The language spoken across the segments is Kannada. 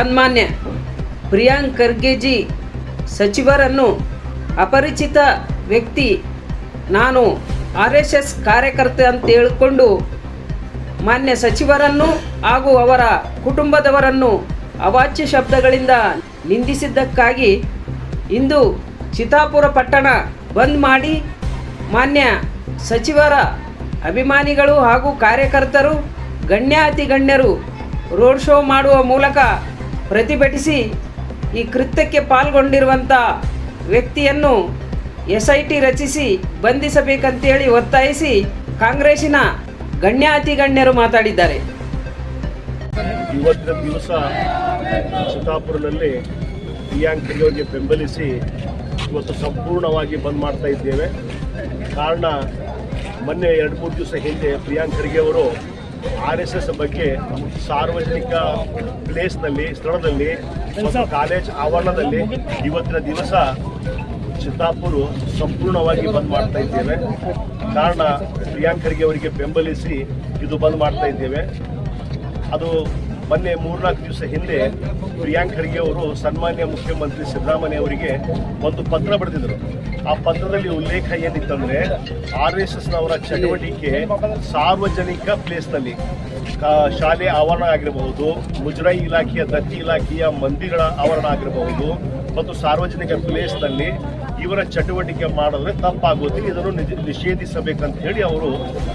ಸನ್ಮಾನ್ಯ ಪ್ರಿಯಾಂಕ್ ಖರ್ಗೆಜಿ ಸಚಿವರನ್ನು ಅಪರಿಚಿತ ವ್ಯಕ್ತಿ ನಾನು ಆರ್ ಎಸ್ ಎಸ್ ಕಾರ್ಯಕರ್ತೆ ಅಂತ ಹೇಳಿಕೊಂಡು ಮಾನ್ಯ ಸಚಿವರನ್ನು ಹಾಗೂ ಅವರ ಕುಟುಂಬದವರನ್ನು ಅವಾಚ್ಯ ಶಬ್ದಗಳಿಂದ ನಿಂದಿಸಿದ್ದಕ್ಕಾಗಿ ಇಂದು ಚಿತಾಪುರ ಪಟ್ಟಣ ಬಂದ್ ಮಾಡಿ ಮಾನ್ಯ ಸಚಿವರ ಅಭಿಮಾನಿಗಳು ಹಾಗೂ ಕಾರ್ಯಕರ್ತರು ಗಣ್ಯಾತಿ ಗಣ್ಯರು ರೋಡ್ ಶೋ ಮಾಡುವ ಮೂಲಕ ಪ್ರತಿಭಟಿಸಿ ಈ ಕೃತ್ಯಕ್ಕೆ ಪಾಲ್ಗೊಂಡಿರುವಂಥ ವ್ಯಕ್ತಿಯನ್ನು ಎಸ್ ಐ ಟಿ ರಚಿಸಿ ಬಂಧಿಸಬೇಕಂತೇಳಿ ಒತ್ತಾಯಿಸಿ ಕಾಂಗ್ರೆಸ್ಸಿನ ಗಣ್ಯಾತಿ ಗಣ್ಯರು ಮಾತಾಡಿದ್ದಾರೆ. ಇವತ್ತಿನ ದಿವಸ ಚಿತ್ತಾಪುರದಲ್ಲಿ ಪ್ರಿಯಾಂಕ್ ಖರ್ಗೆ ಬೆಂಬಲಿಸಿ ಇವತ್ತು ಸಂಪೂರ್ಣವಾಗಿ ಬಂದ್ ಮಾಡ್ತಾ ಇದ್ದೇವೆ. ಕಾರಣ, ಮೊನ್ನೆ ಎರಡು ಮೂರು ದಿವಸ ಹಿಂದೆ ಪ್ರಿಯಾಂಕ್ ಖರ್ಗೆ ಅವರು ಆರ್ ಎಸ್ ಎಸ್ ಬಗ್ಗೆ ಸಾರ್ವಜನಿಕ ಪ್ಲೇಸ್ನಲ್ಲಿ ಸ್ಥಳದಲ್ಲಿ ಮತ್ತು ಕಾಲೇಜ್ ಆವರಣದಲ್ಲಿ ಇವತ್ತಿನ ದಿವಸ ಚಿತ್ತಾಪುರ ಸಂಪೂರ್ಣವಾಗಿ ಬಂದ್ ಮಾಡ್ತಾ ಇದ್ದೇವೆ. ಕಾರಣ ಪ್ರಿಯಾಂಕ್ ಖರ್ಗೆ ಅವರಿಗೆ ಬೆಂಬಲಿಸಿ ಇದು ಬಂದ್ ಮಾಡ್ತಾ ಇದ್ದೇವೆ. ಅದು ಮೊನ್ನೆ ಮೂರ್ನಾಲ್ಕು ದಿವಸ ಹಿಂದೆ ಪ್ರಿಯಾಂಕ್ ಖರ್ಗೆ ಅವರು ಸನ್ಮಾನ್ಯ ಮುಖ್ಯಮಂತ್ರಿ ಸಿದ್ದರಾಮಯ್ಯ ಅವರಿಗೆ ಒಂದು ಪತ್ರ ಬರೆದಿದ್ದರು ಆ ಪತ್ರದಲ್ಲಿ ಉಲ್ಲೇಖ ಏನಿತ್ತಂದ್ರೆ ಆರ್ ಎಸ್ ಎಸ್ನವರ ಚಟುವಟಿಕೆ ಸಾರ್ವಜನಿಕ ಪ್ಲೇಸ್ನಲ್ಲಿ ಶಾಲೆ ಆವರಣ ಆಗಿರಬಹುದು, ಮುಜರಾಯಿ ಇಲಾಖೆಯ ದತ್ತಿ ಇಲಾಖೆಯ ಮಂದಿಗಳ ಆವರಣ ಆಗಿರಬಹುದು ಮತ್ತು ಸಾರ್ವಜನಿಕ ಪ್ಲೇಸ್ನಲ್ಲಿ ಇವರ ಚಟುವಟಿಕೆ ಮಾಡಿದ್ರೆ ತಪ್ಪಾಗುತ್ತೆ, ಇದನ್ನು ನಿಷೇಧಿಸಬೇಕಂತ ಹೇಳಿ ಅವರು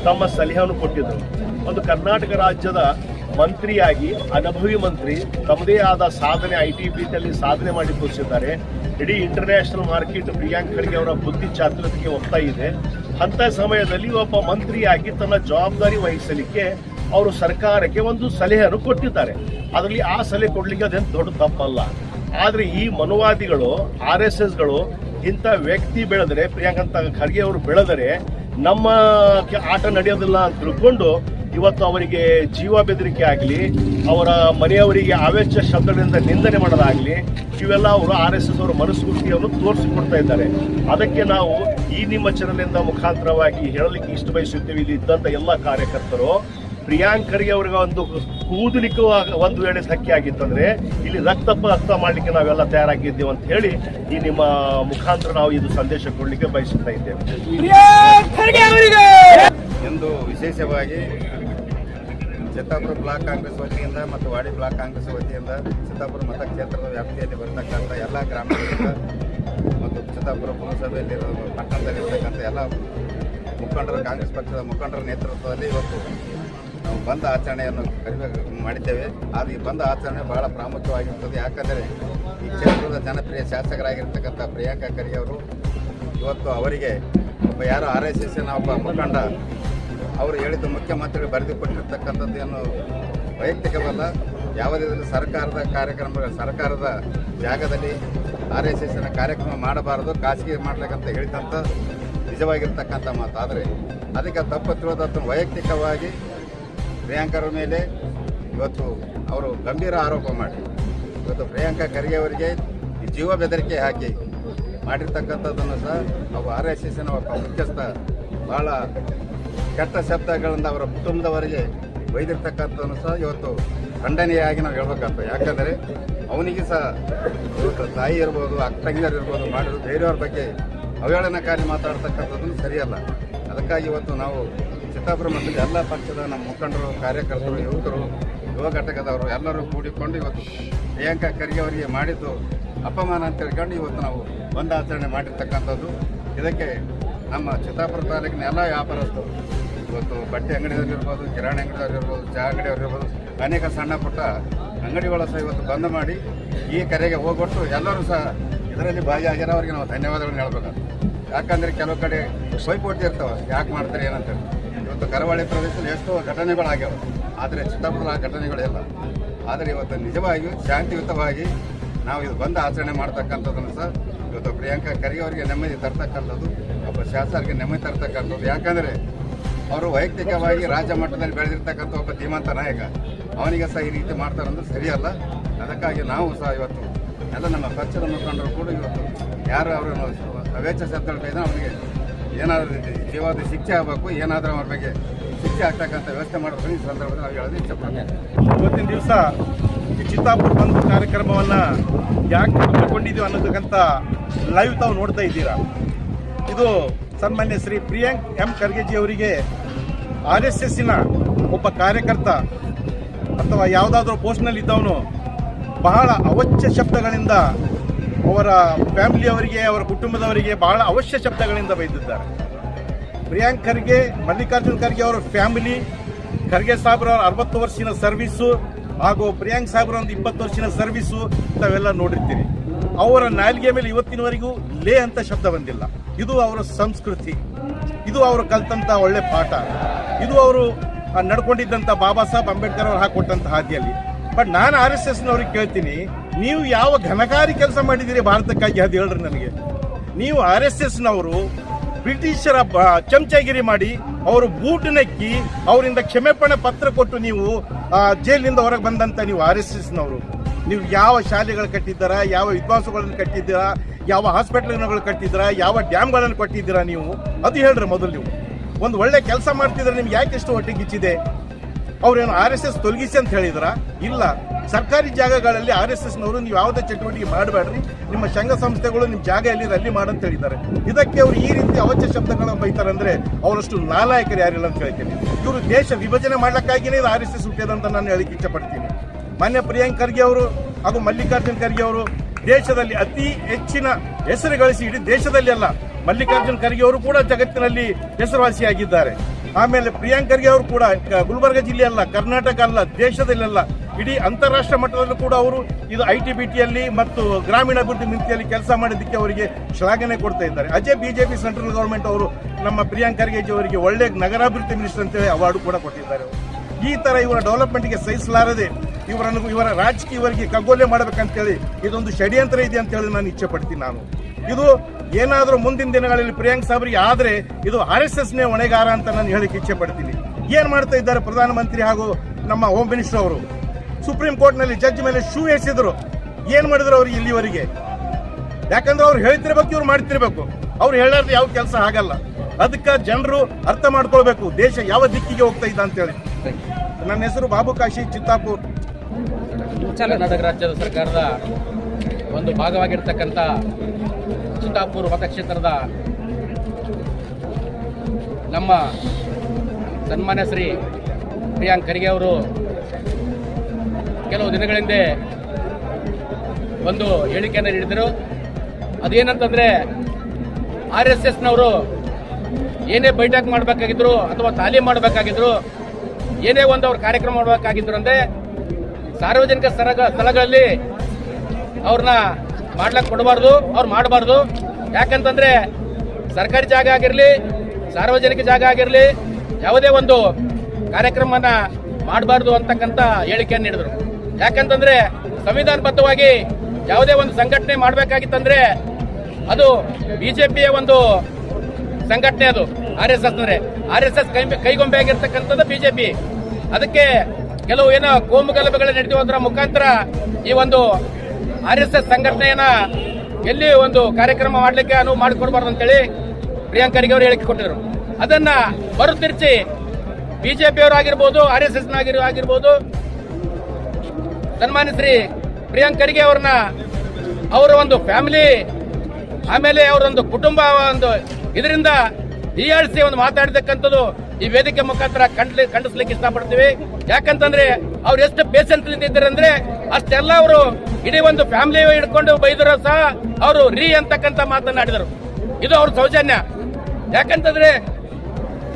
ತಮ್ಮ ಸಲಹೆಯನ್ನು ಕೊಟ್ಟಿದ್ದರು ಒಂದು ಕರ್ನಾಟಕ ರಾಜ್ಯದ ಮಂತ್ರಿಯಾಗಿ, ಅನುಭವಿ ಮಂತ್ರಿ, ತಮ್ಮದೇ ಆದ ಸಾಧನೆ ಐ ಟಿ ಬಿನಲ್ಲಿ ಸಾಧನೆ ಮಾಡಿ ತೋರಿಸಿದ್ದಾರೆ. ಇಡೀ ಇಂಟರ್ನ್ಯಾಷನಲ್ ಮಾರ್ಕೆಟ್ ಪ್ರಿಯಾಂಕ್ ಖರ್ಗೆ ಅವರ ಬುದ್ಧಿ ಚಾತುರ್ಯತೆಗೆ ಒಪ್ತಾ ಇದೆ. ಅಂತ ಸಮಯದಲ್ಲಿ ಒಬ್ಬ ಮಂತ್ರಿಯಾಗಿ ತನ್ನ ಜವಾಬ್ದಾರಿ ವಹಿಸಲಿಕ್ಕೆ ಅವರು ಸರ್ಕಾರಕ್ಕೆ ಒಂದು ಸಲಹೆಯನ್ನು ಕೊಟ್ಟಿದ್ದಾರೆ. ಅದರಲ್ಲಿ ಆ ಸಲಹೆ ಕೊಡ್ಲಿಕ್ಕೆ ಅದೇನು ದೊಡ್ಡ ತಪ್ಪಲ್ಲ. ಆದರೆ ಈ ಮನುವಾದಿಗಳು, ಆರ್ ಎಸ್ ಎಸ್ಗಳು ಇಂಥ ವ್ಯಕ್ತಿ ಬೆಳೆದರೆ ಪ್ರಿಯಾಂಕ ಖರ್ಗೆ ಅವರು ಬೆಳೆದರೆ, ನಮ್ಮ ಆಟ ನಡೆಯೋದಿಲ್ಲ ಅಂತ ತಿಳ್ಕೊಂಡು ಇವತ್ತು ಅವರಿಗೆ ಜೀವ ಬೆದರಿಕೆ ಆಗಲಿ ಅವರ ಮನೆಯವರಿಗೆ ಆವೇಶ ಶಬ್ದಗಳಿಂದ ನಿಂದನೆ ಮಾಡೋದಾಗಲಿ ಇವೆಲ್ಲ ಅವರು ಆರ್ ಎಸ್ ಎಸ್ ಅವರ ಮನಸ್ಫೂರ್ತಿಯನ್ನು ತೋರಿಸಿಕೊಡ್ತಾ ಇದ್ದಾರೆ. ಅದಕ್ಕೆ ನಾವು ಈ ನಿಮ್ಮ ಚಾನಲ್ನಿಂದ ಮುಖಾಂತರವಾಗಿ ಹೇಳಲಿಕ್ಕೆ ಇಷ್ಟ ಬಯಸುತ್ತೇವೆ. ಇಲ್ಲಿ ಇದ್ದಂಥ ಎಲ್ಲ ಕಾರ್ಯಕರ್ತರು ಪ್ರಿಯಾಂಕರಿಗೆ ಖರ್ಗೆ ಅವರಿಗೆ ಒಂದು ಕೂದಲಿಕ್ಕೂ ಆಗ- ಒಂದು ವೇಳೆ ಧಕ್ಕೆ ಆಗಿತ್ತಂದ್ರೆ ಇಲ್ಲಿ ರಕ್ತಪ್ಪ ರಕ್ತ ಮಾಡಲಿಕ್ಕೆ ನಾವೆಲ್ಲ ತಯಾರಾಗಿದ್ದೇವೆ ಅಂತ ಹೇಳಿ ಈ ನಿಮ್ಮ ಮುಖಾಂತರ ನಾವು ಇದು ಸಂದೇಶ ಕೊಡಲಿಕ್ಕೆ ಬಯಸುತ್ತಾ ಇದ್ದೇವೆ. ಎಂದು ವಿಶೇಷವಾಗಿ ಚಿತ್ತಾಪುರ ಬ್ಲಾಕ್ ಕಾಂಗ್ರೆಸ್ ವತಿಯಿಂದ ಮತ್ತು ವಾಡಿ ಬ್ಲಾಕ್ ಕಾಂಗ್ರೆಸ್ ವತಿಯಿಂದ ಚಿತ್ತಾಪುರ ಮತಕ್ಷೇತ್ರದ ವ್ಯಾಪ್ತಿಯಲ್ಲಿ ಬರ್ತಕ್ಕಂಥ ಎಲ್ಲ ಗ್ರಾಮಗಳಿಂದ ಮತ್ತು ಚಿತ್ತಾಪುರ ಪುರಸಭೆಯಲ್ಲಿರುವ ಪಟ್ಟಣದಲ್ಲಿರ್ತಕ್ಕಂಥ ಎಲ್ಲ ಮುಖಂಡರು, ಕಾಂಗ್ರೆಸ್ ಪಕ್ಷದ ಮುಖಂಡರ ನೇತೃತ್ವದಲ್ಲಿ ಇವತ್ತು ನಾವು ಬಂದ ಆಚರಣೆಯನ್ನು ಕರಿಬೇಕು ಮಾಡಿದ್ದೇವೆ. ಆದರೆ ಈ ಬಂದ ಆಚರಣೆ ಬಹಳ ಪ್ರಾಮುಖ್ಯವಾಗಿರ್ತದೆ. ಯಾಕಂದರೆ ಈ ಕ್ಷೇತ್ರದ ಜನಪ್ರಿಯ ಶಾಸಕರಾಗಿರ್ತಕ್ಕಂಥ ಪ್ರಿಯಾಂಕಾ ಖರ್ಗೆ ಅವರು ಇವತ್ತು ಅವರಿಗೆ ಒಬ್ಬ ಯಾರು ಆರ್ ಎಸ್ ಎಸ್ನ ಒಬ್ಬ ಮುಖಂಡ ಅವರು ಹೇಳಿದ ಮುಖ್ಯಮಂತ್ರಿಗಳು ಬರೆದುಕೊಟ್ಟಿರ್ತಕ್ಕಂಥದ್ದು ಏನು ವೈಯಕ್ತಿಕವಲ್ಲ, ಯಾವುದೇ ಸರ್ಕಾರದ ಕಾರ್ಯಕ್ರಮಗಳ, ಸರ್ಕಾರದ ಜಾಗದಲ್ಲಿ ಆರ್ ಎಸ್ ಎಸ್ನ ಕಾರ್ಯಕ್ರಮ ಮಾಡಬಾರದು, ಖಾಸಗಿ ಮಾಡ್ಬೇಕಂತ ಹೇಳಿದಂಥ ನಿಜವಾಗಿರ್ತಕ್ಕಂಥ ಮಾತು. ಆದರೆ ಅದಕ್ಕೆ ತಪ್ಪು ತಿಳಿದ ವೈಯಕ್ತಿಕವಾಗಿ ಪ್ರಿಯಾಂಕರ ಮೇಲೆ ಇವತ್ತು ಅವರು ಗಂಭೀರ ಆರೋಪ ಮಾಡಿ. ಇವತ್ತು ಪ್ರಿಯಾಂಕಾ ಖರ್ಗೆ ಅವರಿಗೆ ಜೀವ ಬೆದರಿಕೆ ಹಾಕಿ ಮಾಡಿರ್ತಕ್ಕಂಥದ್ದನ್ನು ಸಹ ನಾವು ಆರ್ ಎಸ್ ಎಸ್ನ ಒಬ್ಬ ಮುಖ್ಯಸ್ಥ ಭಾಳ ಕೆಟ್ಟ ಶಬ್ದಗಳಿಂದ ಅವರ ಕುಟುಂಬದವರಿಗೆ ಬೈದಿರ್ತಕ್ಕಂಥದ್ದನ್ನು ಸಹ ಇವತ್ತು ಖಂಡನೀಯಾಗಿ ನಾವು ಹೇಳ್ಬೇಕಾಗ್ತದೆ. ಯಾಕಂದರೆ ಅವನಿಗೆ ಸಹ ತಾಯಿ ಇರ್ಬೋದು, ಅಕ್ಕ ತಂಗಿಯರು ಇರ್ಬೋದು, ಮಾಡಿರೋ ಬೇರೆಯವ್ರ ಬಗ್ಗೆ ಅವಹೇಳನಕಾರಿ ಮಾತಾಡ್ತಕ್ಕಂಥದ್ದು ಸರಿಯಲ್ಲ. ಅದಕ್ಕಾಗಿ ಇವತ್ತು ನಾವು ಚಿತ್ತಾಪುರ ಮತ್ತು ಎಲ್ಲ ಪಕ್ಷದ ನಮ್ಮ ಮುಖಂಡರು, ಕಾರ್ಯಕರ್ತರು, ಯುವಕರು, ಯುವ ಘಟಕದವರು ಎಲ್ಲರೂ ಕೂಡಿಕೊಂಡು ಇವತ್ತು ಪ್ರಿಯಾಂಕಾ ಖರ್ಗೆ ಅವರಿಗೆ ಮಾಡಿದ್ದು ಅಪಮಾನ ಅಂತ ತಿಳ್ಕೊಂಡು ಇವತ್ತು ನಾವು ಬಂದ್ ಆಚರಣೆ ಮಾಡಿರ್ತಕ್ಕಂಥದ್ದು. ಇದಕ್ಕೆ ನಮ್ಮ ಚಿತ್ತಾಪುರ ತಾಲೂಕಿನ ಎಲ್ಲ ವ್ಯಾಪಾರಸ್ಥರು ಇವತ್ತು ಬಟ್ಟೆ ಅಂಗಡಿಯವರಿರ್ಬೋದು ಕಿರಾಣಿ ಅಂಗಡಿಯವರಿರ್ಬೋದು ಚಹಾ ಅಂಗಡಿಯವರಿರ್ಬೋದು ಅನೇಕ ಸಣ್ಣ ಪುಟ್ಟ ಅಂಗಡಿಗಳು ಸಹ ಇವತ್ತು ಬಂದ್ ಮಾಡಿ ಈ ಕರೆಗೆ ಹೋಗ್ಬಿಟ್ಟು ಎಲ್ಲರೂ ಸಹ ಇದರಲ್ಲಿ ಭಾಗಿಯಾಗಿರೋ ಅವರಿಗೆ ನಾವು ಧನ್ಯವಾದಗಳನ್ನ ಹೇಳ್ಬೇಕಾಗ್ತದೆ. ಯಾಕಂದರೆ ಕೆಲವು ಕಡೆ ಸ್ವೈಪೋಟಿ ಇರ್ತಾವೆ, ಯಾಕೆ ಮಾಡ್ತಾರೆ ಏನಂತೇಳಿ. ಇವತ್ತು ಕರಾವಳಿ ಪ್ರದೇಶದಲ್ಲಿ ಎಷ್ಟೋ ಘಟನೆಗಳಾಗ್ಯಾವ, ಆದರೆ ಚಿತ್ತಪುರ ಘಟನೆಗಳಿಲ್ಲ. ಆದರೆ ಇವತ್ತು ನಿಜವಾಗಿಯೂ ಶಾಂತಿಯುತವಾಗಿ ನಾವು ಇದು ಬಂದು ಆಚರಣೆ ಮಾಡ್ತಕ್ಕಂಥದ್ದನ್ನು ಸಹ ಇವತ್ತು ಪ್ರಿಯಾಂಕಾ ಖರ್ಗೆ ಅವರಿಗೆ ನೆಮ್ಮದಿ ತರ್ತಕ್ಕಂಥದ್ದು, ಒಬ್ಬ ಶಾಸಕರಿಗೆ ನೆಮ್ಮದಿ ತರ್ತಕ್ಕಂಥದ್ದು. ಯಾಕಂದರೆ ಅವರು ವೈಯಕ್ತಿಕವಾಗಿ ರಾಜ್ಯ ಮಟ್ಟದಲ್ಲಿ ಬೆಳೆದಿರ್ತಕ್ಕಂಥ ಒಬ್ಬ ಧೀಮಂತ ನಾಯಕ, ಅವನಿಗೆ ಸಹ ಈ ರೀತಿ ಮಾಡ್ತಾರಂದ್ರೆ ಸರಿಯಲ್ಲ. ಅದಕ್ಕಾಗಿ ನಾವು ಸಹ ಇವತ್ತು ಎಲ್ಲ ನಮ್ಮ ಪಕ್ಷದ ಮುಖಂಡರು ಕೂಡ ಇವತ್ತು ಯಾರು ಅವರನ್ನು ಅವೇಚ ಶಬ್ದಗಳು ಬೈದ್ರೆ ಅವನಿಗೆ ಏನಾದರೂ ಜೀವಾದ ಶಿಕ್ಷೆ ಆಗಬೇಕು, ಏನಾದರೂ ಅವ್ರ ಬಗ್ಗೆ ಶಿಕ್ಷೆ ಆಗ್ತಕ್ಕಂಥ ವ್ಯವಸ್ಥೆ ಮಾಡಬೇಕು ಈ ಸಂದರ್ಭದಲ್ಲಿ ನಾವು ಹೇಳೋದು ಇಷ್ಟಪಡ್ತೇನೆ. ಇವತ್ತಿನ ದಿವಸ ಈ ಚಿತ್ತಾಪುರ ಬಂದು ಕಾರ್ಯಕ್ರಮವನ್ನು ಯಾಕೆ ಹಮ್ಮಿಕೊಂಡಿದ್ದೀವಿ ಅನ್ನೋದಕ್ಕಂತ ಲೈವ್ ತಾವು ನೋಡ್ತಾ ಇದ್ದೀರಾ? ಇದು ಸನ್ಮಾನ್ಯ ಶ್ರೀ ಪ್ರಿಯಾಂಕ್ ಎಂ ಖರ್ಗೆಜಿ ಅವರಿಗೆ ಆರ್ ಎಸ್ ಎಸ್ಸಿನ ಒಬ್ಬ ಕಾರ್ಯಕರ್ತ ಅಥವಾ ಯಾವುದಾದ್ರೂ ಪೋಸ್ಟ್ನಲ್ಲಿ ಇದ್ದವನು ಬಹಳ ಅವಶ್ಯ ಶಬ್ದಗಳಿಂದ ಅವರ ಫ್ಯಾಮಿಲಿಯವರಿಗೆ ಅವರ ಕುಟುಂಬದವರಿಗೆ ಬಹಳ ಅವಶ್ಯ ಶಬ್ದಗಳಿಂದ ಬೈದಿದ್ದಾರೆ. ಪ್ರಿಯಾಂಕ್ ಖರ್ಗೆ, ಮಲ್ಲಿಕಾರ್ಜುನ್ ಖರ್ಗೆ ಅವರ ಫ್ಯಾಮಿಲಿ ಖರ್ಗೆ ಸಾಹೇಬ್ರವರ ಅರವತ್ತು ವರ್ಷಿನ ಸರ್ವಿಸ್ಸು ಹಾಗೂ ಪ್ರಿಯಾಂಕ್ ಸಾಹೇಬ್ರ ಒಂದು ಇಪ್ಪತ್ತು ವರ್ಷಿನ ಸರ್ವಿಸ್ಸು ತಾವೆಲ್ಲ ನೋಡಿರ್ತೀರಿ. ಅವರ ನಾಲಿಗೆ ಮೇಲೆ ಇವತ್ತಿನವರೆಗೂ ಲೇ ಅಂತ ಶಬ್ದ ಬಂದಿಲ್ಲ. ಇದು ಅವರ ಸಂಸ್ಕೃತಿ. ಇದು ಅವರು ಕಲ್ತಂತ ಒಳ್ಳೆ ಪಾಠ. ಇದು ಅವರು ನಡ್ಕೊಂಡಿದ್ದಂಥ ಬಾಬಾ ಸಾಹೇಬ್ ಅಂಬೇಡ್ಕರ್ ಅವರು ಹಾಕೊಟ್ಟಂತ ಹಾದಿಯಲ್ಲಿ. ಬಟ್ ನಾನು ಆರ್ ಎಸ್ ಎಸ್ನವ್ರಿಗೆ ಕೇಳ್ತೀನಿ, ನೀವು ಯಾವ ಘನಕಾರಿ ಕೆಲಸ ಮಾಡಿದ್ದೀರಿ ಭಾರತಕ್ಕಾಗಿ ಅದು ಹೇಳ್ರಿ ನನಗೆ. ನೀವು ಆರ್ ಎಸ್ ಎಸ್ನವರು ಬ್ರಿಟಿಷರ ಚಮಚಾಗಿರಿ ಮಾಡಿ, ಅವರು ಬೂಟ್ ನೆಕ್ಕಿ, ಅವರಿಂದ ಕ್ಷಮೆಪಣೆ ಪತ್ರ ಕೊಟ್ಟು ನೀವು ಜೈಲಿನಿಂದ ಹೊರಗೆ ಬಂದಂತ ನೀವು ಆರ್ ಎಸ್ ಎಸ್ನವರು. ನೀವು ಯಾವ ಶಾಲೆಗಳು ಕಟ್ಟಿದ್ದೀರ, ಯಾವ ವಿದ್ವಾಂಸಗಳನ್ನು ಕಟ್ಟಿದ್ದೀರಾ, ಯಾವ ಹಾಸ್ಪಿಟಲ್ಗಳು ಕಟ್ಟಿದ್ದೀರಾ, ಯಾವ ಡ್ಯಾಮ್ಗಳನ್ನು ಕಟ್ಟಿದ್ದೀರಾ ನೀವು? ಅದು ಹೇಳ್ರಿ ಮೊದಲು ನೀವು. ಒಂದು ಒಳ್ಳೆ ಕೆಲಸ ಮಾಡ್ತಿದ್ರೆ ನಿಮ್ಗೆ ಯಾಕೆ ಎಷ್ಟು ಹೊಟ್ಟೆ ಗಿಚ್ಚಿದೆ? ಅವ್ರೇನು ಆರ್ ಎಸ್ ಎಸ್ ತೊಲಗಿಸಿ ಅಂತ ಹೇಳಿದ್ರ? ಇಲ್ಲ. ಸರ್ಕಾರಿ ಜಾಗಗಳಲ್ಲಿ ಆರ್ ಎಸ್ ಎಸ್ನವರು ನೀವು ಯಾವುದೇ ಚಟುವಟಿಕೆ ಮಾಡಬೇಡ್ರಿ. ನಿಮ್ಮ ಸಂಘ ಸಂಸ್ಥೆಗಳು ನಿಮ್ಮ ಜಾಗ ಎಲ್ಲಿ ಅಲ್ಲಿ ಮಾಡಂತ ಹೇಳಿದ್ದಾರೆ. ಇದಕ್ಕೆ ಅವರು ಈ ರೀತಿ ಅವಶ್ಯ ಶಬ್ದಗಳನ್ನು ಬೈತಾರೆ ಅಂದ್ರೆ ಅವರಷ್ಟು ನಾಲಾಯಕರು ಯಾರಿಲ್ಲ ಅಂತ ಹೇಳ್ತೀನಿ. ಇವರು ದೇಶ ವಿಭಜನೆ ಮಾಡ್ಲಿಕ್ಕಾಗಿನೇ ಇದು ಆರ್ ಎಸ್ ಎಸ್ ಹುಟ್ಟಿದಂತ ನಾನು ಹೇಳಿಕ್ಕೆ ಇಚ್ಛಪಡ್ತೀನಿ ಮಾನ್ಯ ಪ್ರಿಯಾಂಕ್ ಖರ್ಗೆ ಅವರು ಹಾಗೂ ಮಲ್ಲಿಕಾರ್ಜುನ್ ಖರ್ಗೆ ಅವರು ದೇಶದಲ್ಲಿ ಅತಿ ಹೆಚ್ಚಿನ ಹೆಸರು ಗಳಿಸಿ ಇಡೀ ದೇಶದಲ್ಲಿ ಅಲ್ಲ, ಮಲ್ಲಿಕಾರ್ಜುನ್ ಖರ್ಗೆ ಅವರು ಕೂಡ ಜಗತ್ತಿನಲ್ಲಿ ಹೆಸರುವಾಸಿಯಾಗಿದ್ದಾರೆ. ಆಮೇಲೆ ಪ್ರಿಯಾಂಕ್ ಖರ್ಗೆ ಅವರು ಕೂಡ ಗುಲ್ಬರ್ಗ ಜಿಲ್ಲೆ ಅಲ್ಲ, ಕರ್ನಾಟಕ ಅಲ್ಲ ದೇಶದಲ್ಲೆಲ್ಲ ಇಡೀ ಅಂತಾರಾಷ್ಟ್ರೀಯ ಮಟ್ಟದಲ್ಲೂ ಕೂಡ ಅವರು ಇದು ಐ ಟಿ ಬಿ ಟಿಯಲ್ಲಿ ಮತ್ತು ಗ್ರಾಮೀಣ ಅಭಿವೃದ್ಧಿ ಮಿತಿಯಲ್ಲಿ ಕೆಲಸ ಮಾಡಿದ್ದಕ್ಕೆ ಅವರಿಗೆ ಶ್ಲಾಘನೆ ಕೊಡ್ತಾ ಇದ್ದಾರೆ. ಅಜಯ್ ಬಿಜೆಪಿ ಸೆಂಟ್ರಲ್ ಗೌರ್ಮೆಂಟ್ ಅವರು ನಮ್ಮ ಪ್ರಿಯಾಂಕ್ ಖರ್ಗೆ ಅವರಿಗೆ ಒಳ್ಳೆ ನಗರಾಭಿವೃದ್ಧಿ ಮಿನಿಸ್ಟರ್ ಅಂತೇಳಿ ಅವಾರ್ಡ್ ಕೂಡ ಕೊಟ್ಟಿದ್ದಾರೆ. ಈ ತರ ಇವರ ಡೆವಲಪ್ಮೆಂಟ್ಗೆ ಸಹಿಸಲಾರದೆ ಇವರನ್ನು ಇವರ ರಾಜಕೀಯ ಇವರಿಗೆ ಕಗ್ಗೊಲೆ ಮಾಡಬೇಕಂತೇಳಿ ಇದೊಂದು ಷಡ್ಯಂತ್ರ ಇದೆ ಅಂತ ಹೇಳಿ ನಾನು ಇಚ್ಛೆ ಪಡ್ತೀನಿ ನಾನು. ಇದು ಏನಾದರೂ ಮುಂದಿನ ದಿನಗಳಲ್ಲಿ ಪ್ರಿಯಾಂಕ್ ಸಾಬ್ರಿಗೆ ಆದರೆ ಇದು ಆರ್ ಎಸ್ ಎಸ್ ನೇ ಹೊಣೆಗಾರ ಅಂತ ನಾನು ಹೇಳಿಕ್ಕೆ ಇಚ್ಛೆ ಪಡ್ತೀನಿ ಏನು ಮಾಡ್ತಾ ಇದ್ದಾರೆ ಪ್ರಧಾನಮಂತ್ರಿ ಹಾಗೂ ನಮ್ಮ ಹೋಮ್ ಮಿನಿಸ್ಟರ್ ಅವರು? ಸುಪ್ರೀಂ ಕೋರ್ಟ್ನಲ್ಲಿ ಜಡ್ಜ್ ಮೇಲೆ ಶೂ ಎಸಿದ್ರು. ಏನು ಮಾಡಿದ್ರು ಅವ್ರಿಗೆ ಇಲ್ಲಿವರೆಗೆ? ಯಾಕಂದ್ರೆ ಅವ್ರು ಹೇಳ್ತಿರ್ಬೇಕು ಇವ್ರು ಮಾಡ್ತಿರ್ಬೇಕು. ಅವ್ರು ಹೇಳಾರ್ದು ಯಾವ ಕೆಲಸ ಆಗಲ್ಲ. ಅದಕ್ಕೆ ಜನರು ಅರ್ಥ ಮಾಡ್ಕೊಳ್ಬೇಕು. ದೇಶ ಯಾವ ದಿಕ್ಕಿಗೆ ಹೋಗ್ತಾ ಇದ್ದ ಅಂತೇಳಿ. ನನ್ನ ಹೆಸರು ಬಾಬು ಕಾಶಿ ಚಿತ್ತಾಪುರ್. ಕರ್ನಾಟಕ ರಾಜ್ಯದ ಸರ್ಕಾರದ ಒಂದು ಭಾಗವಾಗಿರ್ತಕ್ಕಂಥ ಚಿತ್ತಾಪುರ ಮತಕ್ಷೇತ್ರದ ನಮ್ಮ ಸನ್ಮಾನ್ಯ ಶ್ರೀ ಪ್ರಿಯಾಂಕ್ ಖರ್ಗೆ ಅವರು ಕೆಲವು ದಿನಗಳ ಹಿಂದೆ ಒಂದು ಹೇಳಿಕೆಯನ್ನು ನೀಡಿದರು. ಅದೇನಂತಂದರೆ ಆರ್ ಎಸ್ ಎಸ್ನವರು ಏನೇ ಬೈಠಕ್ ಮಾಡಬೇಕಾಗಿದ್ರು ಅಥವಾ ತಾಲೀಮ್ ಮಾಡಬೇಕಾಗಿದ್ರು, ಏನೇ ಒಂದು ಅವ್ರ ಕಾರ್ಯಕ್ರಮ ಮಾಡಬೇಕಾಗಿದ್ರು ಅಂದ್ರೆ ಸಾರ್ವಜನಿಕ ಸ್ಥಳ ಸ್ಥಳಗಳಲ್ಲಿ ಅವ್ರನ್ನ ಮಾಡ್ಲಕ್ ಕೊಡಬಾರ್ದು, ಅವ್ರು ಮಾಡಬಾರ್ದು. ಯಾಕಂತಂದ್ರೆ ಸರ್ಕಾರಿ ಜಾಗ ಆಗಿರಲಿ, ಸಾರ್ವಜನಿಕ ಜಾಗ ಆಗಿರಲಿ, ಯಾವುದೇ ಒಂದು ಕಾರ್ಯಕ್ರಮನ ಮಾಡಬಾರ್ದು ಅಂತಕ್ಕಂಥ ಹೇಳಿಕೆಯನ್ನು ನೀಡಿದ್ರು. ಯಾಕಂತಂದ್ರೆ ಸಂವಿಧಾನಬದ್ಧವಾಗಿ ಯಾವುದೇ ಒಂದು ಸಂಘಟನೆ ಮಾಡಬೇಕಾಗಿತ್ತಂದ್ರೆ ಅದು ಬಿಜೆಪಿಯ ಒಂದು ಸಂಘಟನೆ ಅದು, ಆರ್ ಎಸ್ ಎಸ್ ಅಂದ್ರೆ ಆರ್ ಎಸ್ ಎಸ್ ಕೈ ಕೈಗೊಂಬೆ ಆಗಿರ್ತಕ್ಕಂಥದ್ದು ಬಿಜೆಪಿ. ಅದಕ್ಕೆ ಕೆಲವು ಏನೋ ಕೋಮು ಗಲಭೆಗಳು ನಡೆದಿರುವುದರ ಮುಖಾಂತರ ಈ ಒಂದು ಆರ್ ಎಸ್ ಎಸ್ ಸಂಘಟನೆಯನ್ನ ಎಲ್ಲಿ ಒಂದು ಕಾರ್ಯಕ್ರಮ ಮಾಡಲಿಕ್ಕೆ ಅನುವು ಮಾಡಿಕೊಡ್ಬಾರ್ದು ಅಂತೇಳಿ ಪ್ರಿಯಾಂಕರಿಗೆ ಅವರು ಹೇಳಿಕೆ ಕೊಟ್ಟಿದ್ರು. ಅದನ್ನ ಮರುತಿರ್ಚಿ ಬಿಜೆಪಿ ಅವರು ಆಗಿರ್ಬೋದು, ಆರ್ ಎಸ್ ಎಸ್ ಆಗಿರ್ಬೋದು. ಸನ್ಮಾನ್ಯ ಶ್ರೀ ಪ್ರಿಯಾಂಕ್ ಖರ್ಗೆ ಅವ್ರನ್ನ ಅವರ ಒಂದು ಫ್ಯಾಮಿಲಿ, ಆಮೇಲೆ ಅವರೊಂದು ಕುಟುಂಬ ಒಂದು ಇದರಿಂದ ಹೀಯಾಳಿಸಿ ಒಂದು ಮಾತಾಡಿದಕ್ಕಂಥದ್ದು ಈ ವೇದಿಕೆ ಮುಖಾಂತರ ಕಂಡ್ಲಿ, ಖಂಡಿಸ್ಲಿಕ್ಕೆ ಇಷ್ಟಪಡ್ತೀವಿ. ಯಾಕಂತಂದ್ರೆ ಅವ್ರು ಎಷ್ಟು ಪೇಷನ್ಸ್ ಇದ್ದಾರೆ ಅಂದ್ರೆ ಅಷ್ಟೆಲ್ಲ ಅವರು ಇಡೀ ಒಂದು ಫ್ಯಾಮಿಲಿ ಹಿಡ್ಕೊಂಡು ಬೈದರು ಸಹ ಅವರು ರೀ ಅಂತಕ್ಕಂಥ ಮಾತನಾಡಿದರು ಇದು ಅವ್ರ ಸೌಜನ್ಯ. ಯಾಕಂತಂದ್ರೆ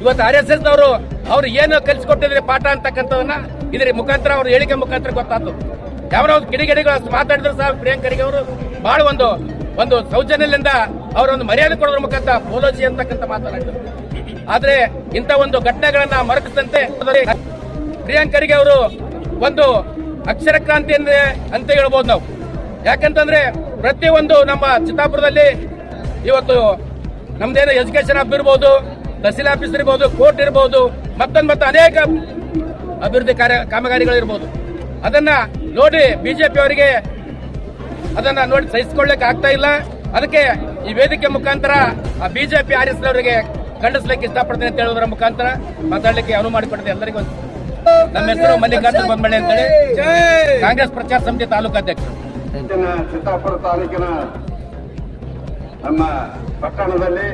ಇವತ್ತು ಆರ್ ಎಸ್ ಎಸ್ ಅವರು ಅವ್ರು ಏನು ಕಲಿಸ್ಕೊಟ್ಟಿದ್ರೆ ಪಾಠ ಅಂತಕ್ಕಂಥದನ್ನ ಇದ್ರ ಮುಖಾಂತರ ಅವ್ರ ಹೇಳಿಕೆ ಮುಖಾಂತರ ಗೊತ್ತಾಯ್ತು ಯಾವ ಅವ್ರು ಕಿಡಿಗೇಡಿಗಳು ಅಷ್ಟು ಮಾತಾಡಿದ್ರು ಸಹ ಪ್ರಿಯಾಂಕರಿಗೆ ಅವರು ಬಹಳ ಒಂದು ಒಂದು ಸೌಜನ್ಯದಿಂದ ಅವರೊಂದು ಮರ್ಯಾದೆ ಕೊಡೋದ್ರ ಮುಖಾಂತರ ಪೋಲೋಜಿ ಅಂತಕ್ಕಂಥ ಮಾತನಾಡಿದ್ರು ಆದ್ರೆ ಇಂಥ ಒಂದು ಘಟನೆಗಳನ್ನ ಮರಕದಂತೆ ಪ್ರಿಯಾಂಕ್ ಖರ್ಗೆ ಅವರು ಒಂದು ಅಕ್ಷರ ಕ್ರಾಂತಿ ಅಂದ್ರೆ ಅಂತ ಹೇಳ್ಬೋದು ನಾವು. ಯಾಕಂತಂದ್ರೆ ಪ್ರತಿಯೊಂದು ನಮ್ಮ ಚಿತ್ತಾಪುರದಲ್ಲಿ ಇವತ್ತು ನಮ್ದೇನೋ ಎಜುಕೇಶನ್ ಆಫ್ ಇರ್ಬೋದು, ತಹಸೀಲ್ ಆಫೀಸ್ ಇರ್ಬೋದು ಕೋರ್ಟ್ ಇರ್ಬೋದು, ಮತ್ತೊಂದು ಮತ್ತೆ ಅನೇಕ ಅಭಿವೃದ್ಧಿ ಕಾರ್ಯ ಕಾಮಗಾರಿಗಳು ಇರ್ಬೋದು ಅದನ್ನ ನೋಡಿ ಬಿಜೆಪಿ ಅವರಿಗೆ ಅದನ್ನ ನೋಡಿ ಸಹಿಸಿಕೊಳ್ಳಕ್ಕೆ ಆಗ್ತಾ ಇಲ್ಲ. ಅದಕ್ಕೆ ಈ ವೇದಿಕೆ ಮುಖಾಂತರ ಆ ಬಿಜೆಪಿ ಆರ್ ಎಸ್ ಅವರಿಗೆ ಖಂಡಿಸ್ಲಿಕ್ಕೆ ಇಷ್ಟಪಡ್ತೀನಿ ಅಂತ ಹೇಳೋದ್ರ ಮುಖಾಂತರ ಮಾತಾಡಲಿಕ್ಕೆ ಅನುವು ಮಾಡಿಕೊಡ್ತೀನಿ ಎಲ್ಲರಿಗೂ. ನಮ್ಮ ಹೆಸರು ಮಲ್ಲಿಕಾರ್ಜುನ ಬೊಮ್ಮಳೆ ಅಂತೇಳಿ. ಕಾಂಗ್ರೆಸ್ ಪ್ರಚಾರ ಸಮಿತಿ ತಾಲೂಕು ಅಧ್ಯಕ್ಷರು ಚಿತ್ತಾಪುರ ತಾಲೂಕಿನ ನಮ್ಮ ಪಟ್ಟಣದಲ್ಲಿ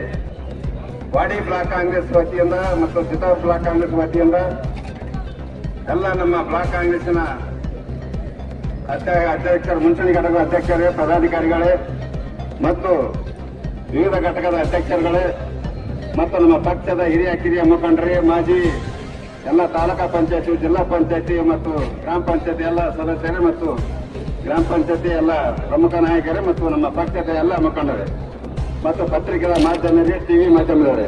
ವಾಡಿ ಬ್ಲಾಕ್ ಕಾಂಗ್ರೆಸ್ ವತಿಯಿಂದ ಮತ್ತು ಚಿತ್ತಾಪುರ ಬ್ಲಾಕ್ ಕಾಂಗ್ರೆಸ್ ವತಿಯಿಂದ ಎಲ್ಲ ನಮ್ಮ ಬ್ಲಾಕ್ ಕಾಂಗ್ರೆಸ್ನ ಅಧ್ಯ- ಅಧ್ಯಕ್ಷರು ಮುಂಚೂಣಿ ಘಟಕದ ಅಧ್ಯಕ್ಷರೇ, ಪದಾಧಿಕಾರಿಗಳೇ ಮತ್ತು ವಿವಿಧ ಘಟಕದ ಅಧ್ಯಕ್ಷರುಗಳೇ ಮತ್ತು ನಮ್ಮ ಪಕ್ಷದ ಹಿರಿಯ ಕಿರಿಯ ಮುಖಂಡರೇ, ಮಾಜಿ ಎಲ್ಲ ತಾಲೂಕಾ ಪಂಚಾಯತಿ, ಜಿಲ್ಲಾ ಪಂಚಾಯತಿ ಮತ್ತು ಗ್ರಾಮ ಪಂಚಾಯತಿ ಎಲ್ಲ ಸದಸ್ಯರೇ ಮತ್ತು ಗ್ರಾಮ ಪಂಚಾಯತಿ ಎಲ್ಲ ಪ್ರಮುಖ ನಾಯಕರೇ ಮತ್ತು ನಮ್ಮ ಪಕ್ಷದ ಎಲ್ಲ ಮುಖಂಡರೇ ಮತ್ತು ಪತ್ರಿಕೆಗಳ ಮಾಧ್ಯಮರೇ ಟಿವಿ ಮಾಧ್ಯಮದವರೇ.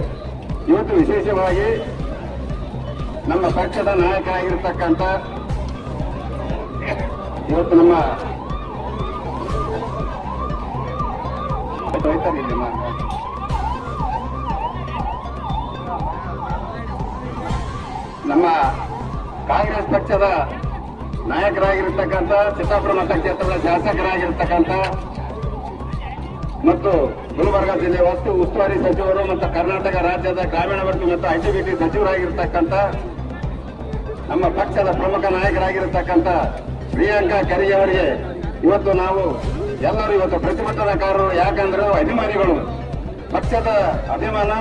ಇವತ್ತು ವಿಶೇಷವಾಗಿ ನಮ್ಮ ಪಕ್ಷದ ನಾಯಕರಾಗಿರ್ತಕ್ಕಂಥ ಇವತ್ತು ನಮ್ಮ ಹೋಯ್ತಾರೆ ಇಲ್ಲಿ ಮಾ- ನಮ್ಮ ಕಾಂಗ್ರೆಸ್ ಪಕ್ಷದ ನಾಯಕರಾಗಿರ್ತಕ್ಕಂಥ ಚಿತ್ತಾಪುರ ಮತಕ್ಷೇತ್ರದ ಶಾಸಕರಾಗಿರ್ತಕ್ಕಂಥ ಮತ್ತು ಗುಲ್ಬರ್ಗ ಜಿಲ್ಲೆ ವಸ್ತು ಉಸ್ತುವಾರಿ ಸಚಿವರು ಮತ್ತು ಕರ್ನಾಟಕ ರಾಜ್ಯದ ಗ್ರಾಮೀಣಾಭಿವೃದ್ಧಿ ಮತ್ತು ಐಟಿಬಿಟಿ ಸಚಿವರಾಗಿರ್ತಕ್ಕಂಥ ನಮ್ಮ ಪಕ್ಷದ ಪ್ರಮುಖ ನಾಯಕರಾಗಿರ್ತಕ್ಕಂಥ ಪ್ರಿಯಾಂಕಾ ಖರ್ಗೆ ಇವತ್ತು ನಾವು ಎಲ್ಲರೂ ಇವತ್ತು ಪ್ರತಿಭಟನಾಕಾರರು. ಯಾಕಂದ್ರೆ ಅಭಿಮಾನಿಗಳು, ಪಕ್ಷದ ಅಭಿಮಾನ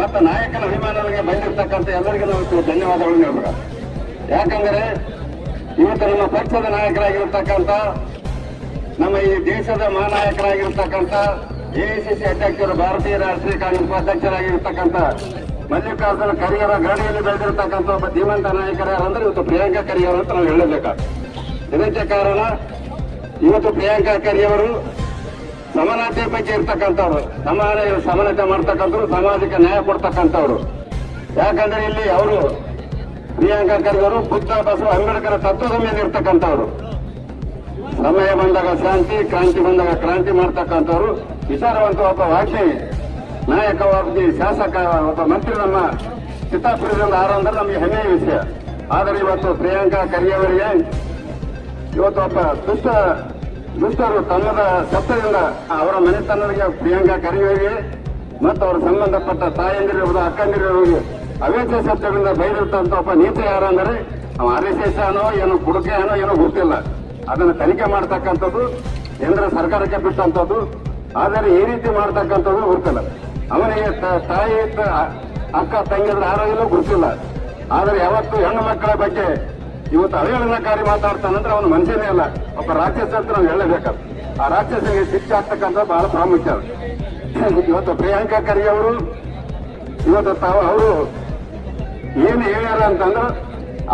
ಮತ್ತು ನಾಯಕನ ಅಭಿಮಾನಗಳಿಗೆ ಬಂದಿರತಕ್ಕಂಥ ಎಲ್ಲರಿಗೂ ನಾವು ಧನ್ಯವಾದಗಳು ಹೇಳ್ಬೇಕು. ಯಾಕಂದರೆ ಇವತ್ತು ನಮ್ಮ ಪಕ್ಷದ ನಾಯಕರಾಗಿರ್ತಕ್ಕಂಥ, ನಮ್ಮ ಈ ದೇಶದ ಮಹಾನಾಯಕರಾಗಿರ್ತಕ್ಕಂಥ ಎಐಸಿಸಿ ಅಧ್ಯಕ್ಷರು, ಭಾರತೀಯ ರಾಷ್ಟ್ರೀಯ ಕಾಂಗ್ರೆಸ್ ಉಪಾಧ್ಯಕ್ಷರಾಗಿರ್ತಕ್ಕಂಥ ಮಲ್ಲಿಕಾರ್ಜುನ ಕರಿಯರ ಗಾಡಿಯಲ್ಲಿ ಬೆಳೆದಿರ್ತಕ್ಕಂಥ ಒಬ್ಬ ಧೀಮಂತ ನಾಯಕರ ಯಾರಂದ್ರೆ ಇವತ್ತು ಪ್ರಿಯಾಂಕಾ ಖರ್ಗೆ ಅಂತ ನಾವು ಹೇಳಬೇಕು ಇದಕ್ಕೆ ಕಾರಣ, ಇವತ್ತು ಪ್ರಿಯಾಂಕಾ ಕರಿಯವರು ಸಮಾನತೆ ಬಗ್ಗೆ ಇರ್ತಕ್ಕಂಥವ್ರು. ಸಮಾನ ಸಮಾನತೆ ಮಾಡ್ತಕ್ಕಂಥವ್ರು, ಸಮಾಜಕ್ಕೆ ನ್ಯಾಯ ಕೊಡ್ತಕ್ಕಂಥವ್ರು. ಯಾಕಂದ್ರೆ ಇಲ್ಲಿ ಅವರು ಪ್ರಿಯಾಂಕಾ ಖರ್ಗೆ ಬುದ್ಧ ಬಸವ ಅಂಬೇಡ್ಕರ್ ತತ್ವದ ಮೇಲೆ ಇರ್ತಕ್ಕಂಥವ್ರು. ಸಮಯ ಬಂದಾಗ ಶಾಂತಿ, ಕ್ರಾಂತಿ ಬಂದಾಗ ಕ್ರಾಂತಿ ಮಾಡ್ತಕ್ಕಂಥವ್ರು. ವಿಚಾರವಂತ ಒಬ್ಬ ವಾಗ್ಮಿ ನಾಯಕವಾಗಿ ಶಾಸಕ ಒಬ್ಬ ಮಂತ್ರಿ ನಮ್ಮ ಚಿತ್ತಾಪುರದಿಂದ ಆರಂಭ ನಮಗೆ ಹೆಮ್ಮೆಯ ವಿಷಯ. ಆದರೆ ಇವತ್ತು ಪ್ರಿಯಾಂಕಾ ಕರಿಯವರಿಗೆ ಇವತ್ತು ಒಬ್ಬ ದುಷ್ಟ ದುಷ್ಟರು ತನ್ನದ ಸತ್ತದಿಂದ ಅವರ ಮನೆತನರಿಗೆ ಪ್ರಿಯಾಂಕಾ ಕರೆಯೋಗಿ ಮತ್ತು ಅವರ ಸಂಬಂಧಪಟ್ಟ ತಾಯಂದಿರಿರ್ಬೋದು, ಅಕ್ಕಂದಿರಿರ್ಬೋದು ಅವೇಚ ಸತ್ಯದಿಂದ ಬೈದಿರ್ತಂತ ಒಬ್ಬ ನೀತಿ ಯಾರಂದ್ರೆ, ಅವ ಆನೋ ಏನೋ ಕುಡುಕೆನೋ ಏನೋ ಗೊತ್ತಿಲ್ಲ. ಅದನ್ನು ತನಿಖೆ ಮಾಡ್ತಕ್ಕಂಥದ್ದು, ಕೇಂದ್ರ ಸರ್ಕಾರಕ್ಕೆ ಬಿಟ್ಟಂಥದ್ದು, ಆದರೆ ಈ ರೀತಿ ಮಾಡ್ತಕ್ಕಂಥದ್ದು ಗೊತ್ತಿಲ್ಲ. ಅವನಿಗೆ ತಾಯಿ ಅಕ್ಕ, ತಂಗಿದ್ರ ಆರೋಗ್ಯನೂ ಗೊತ್ತಿಲ್ಲ. ಆದರೆ ಯಾವತ್ತು ಹೆಣ್ಣು ಮಕ್ಕಳ ಬಗ್ಗೆ ಇವತ್ತು ಅವಹೇಳನಕಾರಿ ಮಾತಾಡ್ತಾನಂದ್ರೆ ಅವನು ಮನುಷ್ಯನೇ ಅಲ್ಲ. ಒಬ್ಬ ರಾಕ್ಷಸ ಅಂತ ನಾವು ಹೇಳಬೇಕಾದ ಆ ರಾಕ್ಷಸನಿಗೆ ಶಿಕ್ಷೆ ಆಗ್ತಕ್ಕಂಥ ಬಹಳ ಪ್ರಾಮುಖ್ಯ. ಇವತ್ತು ಪ್ರಿಯಾಂಕಾ ಖರ್ಗೆ ಅವರು, ಇವತ್ತು ತಾವು ಅವರು ಏನು ಹೇಳ್ಯಾರ ಅಂತಂದ್ರೆ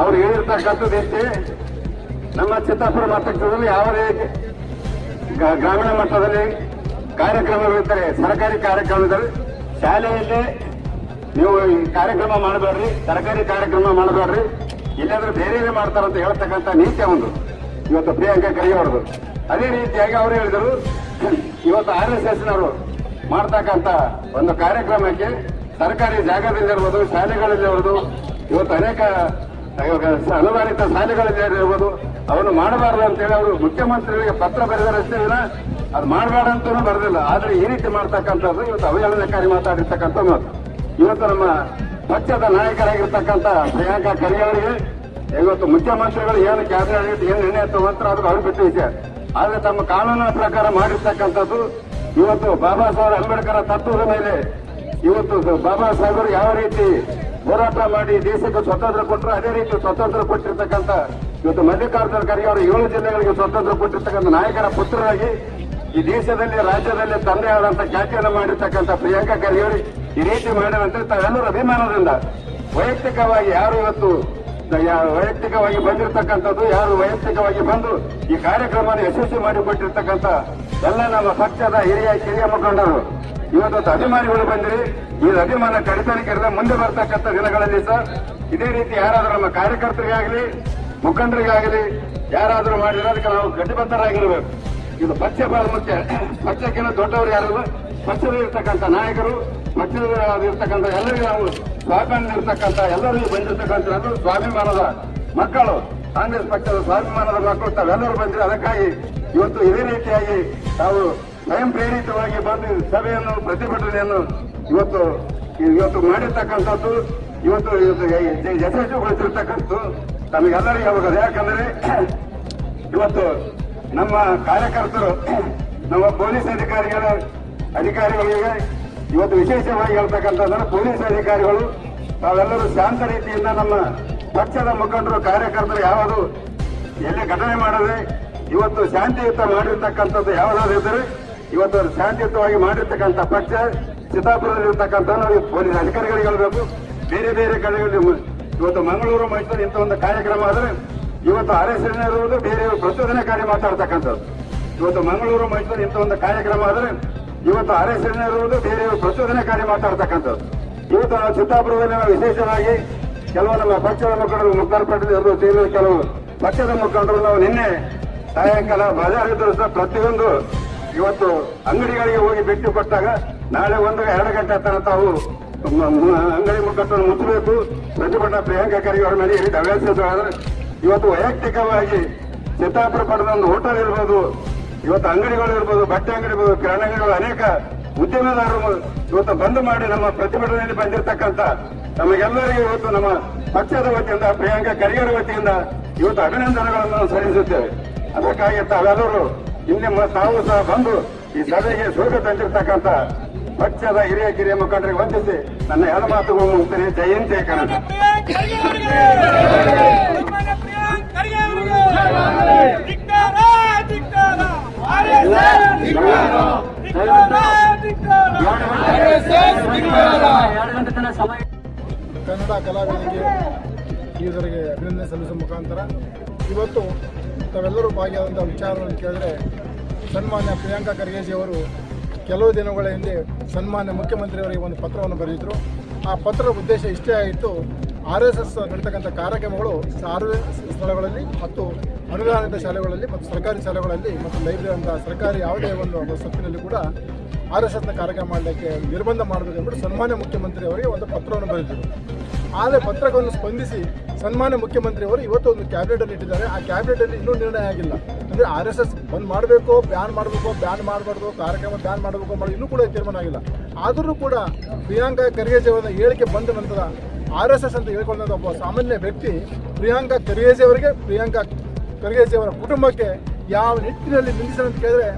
ಅವ್ರು ಹೇಳಿರ್ತಕ್ಕಂಥದ್ದು ಎಷ್ಟೇ, ನಮ್ಮ ಚಿತ್ತಾಪುರ ಮತಕ್ಷೇತ್ರದಲ್ಲಿ ಯಾವ ರೀತಿ ಗ್ರಾಮೀಣ ಮಟ್ಟದಲ್ಲಿ ಕಾರ್ಯಕ್ರಮಗಳಿರ್ತಾರೆ ಸರ್ಕಾರಿ ಕಾರ್ಯಕ್ರಮದಲ್ಲಿ ಶಾಲೆಯಲ್ಲಿ ನೀವು ಕಾರ್ಯಕ್ರಮ ಮಾಡಬೇಡ್ರಿ, ಸರ್ಕಾರಿ ಕಾರ್ಯಕ್ರಮ ಮಾಡಬೇಡ್ರಿ. ಇಲ್ಲಾಂದ್ರೆ ಬೇರೆ ಮಾಡ್ತಾರಂತ ಹೇಳ್ತಕ್ಕಂಥ ನೀತಿ ಒಂದು. ಇವತ್ತು ಪ್ರಿಯಾಂಕಾ ಅವ್ರದ್ದು ಅದೇ ರೀತಿಯಾಗಿ ಅವರು ಹೇಳಿದರು, ಇವತ್ತು ಆರ್ ಎಸ್ ಎಸ್ನವರು ಮಾಡ್ತಕ್ಕಂಥ ಒಂದು ಕಾರ್ಯಕ್ರಮಕ್ಕೆ ಸರ್ಕಾರಿ ಜಾಗದಲ್ಲಿರ್ಬೋದು ಶಾಲೆಗಳಲ್ಲಿರ್ಬೋದು ಇವತ್ತು ಅನೇಕ ಅನುದಾನಿತ ಶಾಲೆಗಳಲ್ಲಿ ಇರ್ಬೋದು, ಅವನು ಮಾಡಬಾರದು ಅಂತೇಳಿ ಅವರು ಮುಖ್ಯಮಂತ್ರಿಗಳಿಗೆ ಪತ್ರ ಬರೆದರಷ್ಟೇ ದಿನ, ಅದು ಮಾಡಬೇಡ ಅಂತಲೂ ಬರೆದಿಲ್ಲ. ಆದರೆ ಈ ರೀತಿ ಮಾಡ್ತಕ್ಕಂಥದ್ದು ಇವತ್ತು ಅವಹೇಳನಕಾರಿ ಮಾತಾಡಿರ್ತಕ್ಕಂಥ ಮಾತು. ಇವತ್ತು ನಮ್ಮ ಪಕ್ಷದ ನಾಯಕರಾಗಿರ್ತಕ್ಕಂಥ ಪ್ರಿಯಾಂಕಾ ಖರ್ಗೆ ಅವರಿಗೆ ಇವತ್ತು ಮುಖ್ಯಮಂತ್ರಿಗಳು ಏನು ಕ್ಯಾಬಿನೆಟ್ ಏನು ನಿರ್ಣಯ ತಗೊಂತಾರೆ ಅದು ಅವ್ರು ಬಿಟ್ಟು ವಿಷಯ ಆದ್ರೆ ತಮ್ಮ ಕಾನೂನಿನ ಪ್ರಕಾರ ಮಾಡಿರ್ತಕ್ಕಂಥದ್ದು ಇವತ್ತು ಬಾಬಾ ಸಾಹೇಬ್ ಅಂಬೇಡ್ಕರ್ ತತ್ವದ ಮೇಲೆ ಇವತ್ತು ಬಾಬಾ ಸಾಹೇಬರು ಯಾವ ರೀತಿ ಹೋರಾಟ ಮಾಡಿ ದೇಶಕ್ಕೆ ಸ್ವತಂತ್ರ ಕೊಟ್ಟರು, ಅದೇ ರೀತಿ ಸ್ವತಂತ್ರ ಕೊಟ್ಟಿರ್ತಕ್ಕಂಥ ಇವತ್ತು ಮಲ್ಲಿಕಾರ್ಜುನ ಖರ್ಗೆ ಅವರು ಏಳು ಜಿಲ್ಲೆಗಳಿಗೆ ಸ್ವತಂತ್ರ ಕೊಟ್ಟಿರ್ತಕ್ಕಂಥ ನಾಯಕರ ಪುತ್ರರಾಗಿ ಈ ದೇಶದಲ್ಲಿ, ರಾಜ್ಯದಲ್ಲಿ ತಂದೆ ಆದಂತ ಖ್ಯಾತಿಯನ್ನು ಮಾಡಿರ್ತಕ್ಕಂಥ ಪ್ರಿಯಾಂಕಾ ಖರ್ಗೆ ಈ ರೀತಿ ಮಾಡಿದಂತೆ ತಾವೆಲ್ಲರೂ ಅಭಿಮಾನದಿಂದ ವೈಯಕ್ತಿಕವಾಗಿ ಯಾರು ಇವತ್ತು ವೈಯಕ್ತಿಕವಾಗಿ ಬಂದಿರತಕ್ಕಂಥದ್ದು, ಯಾರು ವೈಯಕ್ತಿಕವಾಗಿ ಬಂದು ಈ ಕಾರ್ಯಕ್ರಮ ಯಶಸ್ವಿ ಮಾಡಿಕೊಟ್ಟಿರ್ತಕ್ಕಂಥ ಎಲ್ಲ ನಮ್ಮ ಪಕ್ಷದ ಹಿರಿಯ ಕಿರಿಯ ಮುಖಂಡರು. ಇವತ್ತು ಅಭಿಮಾನಿಗಳು ಬಂದಿರಿ. ಈ ಅಭಿಮಾನ ಕಡಿತನಕ್ಕಿರದ ಮುಂದೆ ಬರ್ತಕ್ಕಂಥ ದಿನಗಳಲ್ಲಿ ಸರ್ ಇದೇ ರೀತಿ ಯಾರಾದರೂ ನಮ್ಮ ಕಾರ್ಯಕರ್ತರಿಗಾಗಲಿ, ಮುಖಂಡರಿಗಾಗಲಿ, ಯಾರಾದರೂ ಮಾಡಿದ್ರೆ ಅದಕ್ಕೆ ನಾವು ಗಟ್ಟಿಬದ್ಧರಾಗಿರ್ಬೇಕು ಇದು ಪಕ್ಷ ಮುಖ್ಯ. ಪಕ್ಷಕ್ಕಿಂತ ದೊಡ್ಡವರು ಯಾರು ಪಕ್ಷದಲ್ಲಿ ಇರ್ತಕ್ಕಂಥ ನಾಯಕರು ಪಕ್ಷದಲ್ಲಿರ್ತಕ್ಕಂಥ ಎಲ್ಲರಿಗೂ ನಾವು ಸ್ವಾಭಿಮಾನ ಇರ್ತಕ್ಕಂಥ ಎಲ್ಲರಿಗೂ ಬಂದಿರ್ತಕ್ಕಂಥ ಎಲ್ಲರೂ ಸ್ವಾಭಿಮಾನದ ಮಕ್ಕಳು. ಕಾಂಗ್ರೆಸ್ ಪಕ್ಷದ ಸ್ವಾಭಿಮಾನದ ಮಕ್ಕಳು, ತಾವೆಲ್ಲರೂ ಬಂದಿರಿ. ಅದಕ್ಕಾಗಿ ಇವತ್ತು ಇದೇ ರೀತಿಯಾಗಿ ತಾವು ಸ್ವಯಂ ಪ್ರೇರಿತವಾಗಿ ಬಂದು ಸಭೆಯನ್ನು, ಪ್ರತಿಭಟನೆಯನ್ನು ಇವತ್ತು ಇವತ್ತು ಮಾಡಿರ್ತಕ್ಕಂಥದ್ದು, ಇವತ್ತು ಯಶಸ್ವಿಗೊಳಿಸಿರ್ತಕ್ಕಂಥದ್ದು ತಮಗೆಲ್ಲರಿಗೂ ಅವಾಗ ಯಾಕಂದ್ರೆ ಇವತ್ತು ನಮ್ಮ ಕಾರ್ಯಕರ್ತರು, ನಮ್ಮ ಪೊಲೀಸ್ ಅಧಿಕಾರಿಗಳ ಅಧಿಕಾರಿಗಳಿಗೆ ಇವತ್ತು ವಿಶೇಷವಾಗಿ ಹೇಳ್ತಕ್ಕಂಥದ್ದನ್ನು ಪೊಲೀಸ್ ಅಧಿಕಾರಿಗಳು ತಾವೆಲ್ಲರೂ ಶಾಂತ ರೀತಿಯಿಂದ ನಮ್ಮ ಪಕ್ಷದ ಮುಖಂಡರು, ಕಾರ್ಯಕರ್ತರು ಯಾವುದು ಎಲ್ಲಿ ಘಟನೆ ಮಾಡದೆ ಇವತ್ತು ಶಾಂತಿಯುತ ಮಾಡಿರ್ತಕ್ಕಂಥದ್ದು ಯಾವುದಾದ್ರು ಇದ್ದರೆ ಇವತ್ತು ಶಾಂತಿಯುತವಾಗಿ ಮಾಡಿರ್ತಕ್ಕಂಥ ಪಕ್ಷ ಚಿತ್ತಾಪುರದಲ್ಲಿರ್ತಕ್ಕಂಥ ನಾವು ಪೊಲೀಸ್ ಅಧಿಕಾರಿಗಳಿಗೆ ಹೇಳಬೇಕು. ಬೇರೆ ಬೇರೆ ಕಡೆಗಳಲ್ಲಿ ಇವತ್ತು ಮಂಗಳೂರು, ಮೈಸೂರು ಇಂಥ ಒಂದು ಕಾರ್ಯಕ್ರಮ ಆದರೆ ಇವತ್ತು ಆರ್ ಎಸ್ ಇರುವುದು ಬೇರೆ ಕಾರ್ಯ ಮಾತಾಡ್ತಕ್ಕಂಥದ್ದು. ಇವತ್ತು ಮಂಗಳೂರು, ಮೈಸೂರು ಇಂಥ ಒಂದು ಕಾರ್ಯಕ್ರಮ ಆದರೆ ಇವತ್ತು ಆರ್ ಎಸ್ ಇರುವುದು ಬೇರೆ ಪ್ರಚೋದನೆಕಾರಿ ಮಾತಾಡ್ತಕ್ಕಂಥದ್ದು. ಇವತ್ತು ನಾವು ಚಿತ್ತಾಪುರದಲ್ಲಿ ನಾವು ವಿಶೇಷವಾಗಿ ಕೆಲವು ನಮ್ಮ ಪಕ್ಷದ ಮುಖಂಡರು ಮುಖಾರ್ ಸೇರಿದ ಕೆಲವು ಪಕ್ಷದ ಮುಖಂಡರು ನಾವು ನಿನ್ನೆ ಸಾಯಂಕಾಲ ಬಜಾರ್ ಇದ್ದರೂ ಸಹ ಪ್ರತಿಯೊಂದು ಇವತ್ತು ಅಂಗಡಿಗಳಿಗೆ ಹೋಗಿ ಭೇಟಿ ಕೊಟ್ಟಾಗ ನಾಳೆ ಒಂದು, ಎರಡು ಗಂಟೆ ತನಕ ತಾವು ಅಂಗಡಿ ಮುಖಂಡರನ್ನು ಮುಚ್ಚಬೇಕು. ಪ್ರತಿಭಟನಾ ಪ್ರಿಯಾಂಕಾ ಖರ್ಗೆ ಅವರ ಮೇಲೆ ಇವತ್ತು ವೈಯಕ್ತಿಕವಾಗಿ ಚಿತ್ತಾಪುರ ಪಡೆದ ಒಂದು ಹೋಟೆಲ್ ಇರ್ಬೋದು ಇವತ್ತು ಅಂಗಡಿಗಳು ಇರ್ಬೋದು, ಬಟ್ಟೆ ಅಂಗಡಿ ಇರ್ಬೋದು ಕಿರಾಣಿ ಅಂಗಡಿಗಳು ಅನೇಕ ಉದ್ಯಮದಾರರು ಇವತ್ತು ಬಂದ್ ಮಾಡಿ ನಮ್ಮ ಪ್ರತಿಭಟನೆಯಲ್ಲಿ ಬಂದಿರತಕ್ಕಂತ ನಮಗೆಲ್ಲರಿಗೂ ಇವತ್ತು ನಮ್ಮ ಪಕ್ಷದ ವತಿಯಿಂದ, ಪ್ರಿಯಾಂಕಾ ಕರಿಗರ ವತಿಯಿಂದ ಇವತ್ತು ಅಭಿನಂದನೆಗಳನ್ನು ಸಲ್ಲಿಸುತ್ತೇವೆ. ಅದಕ್ಕಾಗಿ ತಾವೆಲ್ಲರೂ ಮ- ತಾವು ಸಹ ಬಂದು ಈ ಸಭೆಗೆ ಶೋಭೆ ತಂದಿರತಕ್ಕಂತ ಪಕ್ಷದ ಹಿರಿಯ ಕಿರಿಯ ಮುಖಂಡರಿಗೆ ವಂದಿಸಿ ನನ್ನ ಎಲ್ಲ ಮಾತುಗಳು ಮುಗಿಸ್ತೇನೆ ಜಯಂತಿ ಕನ್ನಡ ಕನ್ನಡ ಕಲಾವಿದರಿಗೆ ಇದರಿಗೆ ಅಭಿನಂದನೆ ಸಲ್ಲಿಸುವ ಮುಖಾಂತರ ಇವತ್ತು ತಾವೆಲ್ಲರೂ ಭಾಗಿಯಾದಂಥ ವಿಚಾರವನ್ನು ಕೇಳಿದ್ರೆ ಸನ್ಮಾನ್ಯ ಪ್ರಿಯಾಂಕಾ ಖರ್ಗೆಜಿ ಅವರು ಕೆಲವು ದಿನಗಳ ಹಿಂದೆ ಸನ್ಮಾನ್ಯ ಮುಖ್ಯಮಂತ್ರಿಯವರಿಗೆ ಒಂದು ಪತ್ರವನ್ನು ಬರೆದಿದ್ದರು ಆ ಪತ್ರದ ಉದ್ದೇಶ ಇಷ್ಟೇ ಆಗಿತ್ತು ಆರ್ ಎಸ್ ಎಸ್ ನಡೀತಕ್ಕಂಥ ಕಾರ್ಯಕ್ರಮಗಳು ಸಾರ್ವಜನಿಕ ಸ್ಥಳಗಳಲ್ಲಿ ಮತ್ತು ಅನುದಾನಿತ ಶಾಲೆಗಳಲ್ಲಿ ಮತ್ತು ಸರ್ಕಾರಿ ಶಾಲೆಗಳಲ್ಲಿ ಮತ್ತು ಲೈಬ್ರರಿ ಅಂತ ಸರ್ಕಾರಿ ಯಾವುದೇ ಒಂದು ಸತ್ತಿನಲ್ಲಿ ಕೂಡ ಆರ್ ಎಸ್ ಎಸ್ನ ಕಾರ್ಯಕ್ರಮ ಮಾಡಲಿಕ್ಕೆ ನಿರ್ಬಂಧ ಮಾಡಬೇಕೆಂದು ಸನ್ಮಾನ್ಯ ಮುಖ್ಯಮಂತ್ರಿ ಅವರಿಗೆ ಒಂದು ಪತ್ರವನ್ನು ಬರೆದಿದ್ದರು ಆದರೆ ಪತ್ರವನ್ನು ಸ್ಪಂದಿಸಿ ಸನ್ಮಾನ್ಯ ಮುಖ್ಯಮಂತ್ರಿ ಅವರು ಇವತ್ತು ಒಂದು ಕ್ಯಾಬಿನೆಟ್ ಅಲ್ಲಿ ಇಟ್ಟಿದ್ದಾರೆ. ಆ ಕ್ಯಾಬಿನೆಟ್ ಅಲ್ಲಿ ಇನ್ನೂ ನಿರ್ಣಯ ಆಗಿಲ್ಲ. ಅಂದ್ರೆ ಆರ್ ಎಸ್ ಎಸ್ ಬಂದ್ ಮಾಡಬೇಕು, ಬ್ಯಾನ್ ಮಾಡಬೇಕು, ಬ್ಯಾನ್ ಮಾಡಬಾರ್ದು, ಕಾರ್ಯಕ್ರಮ ಬ್ಯಾನ್ ಮಾಡಬೇಕು ಮಾಡಿ ಇನ್ನೂ ಕೂಡ ತೀರ್ಮಾನ ಆಗಿಲ್ಲ. ಆದರೂ ಕೂಡ ಪ್ರಿಯಾಂಕಾ ಖರ್ಗೆಜಿ ಅವರ ಹೇಳಿಕೆ ಬಂದ ನಂತರ ಆರ್ ಎಸ್ ಎಸ್ ಅಂತ ಹೇಳ್ಕೊಂಡಂತ ಒಬ್ಬ ಸಾಮಾನ್ಯ ವ್ಯಕ್ತಿ ಪ್ರಿಯಾಂಕಾ ಖರ್ಗೆಜಿ ಅವರಿಗೆ ಪ್ರಿಯಾಂಕಾ ಖರ್ಗೆಜಿ ಅವರ ಕುಟುಂಬಕ್ಕೆ ಯಾವ ನಿಟ್ಟಿನಲ್ಲಿ ಅಂತ ಕೇಳಿದ್ರೆ,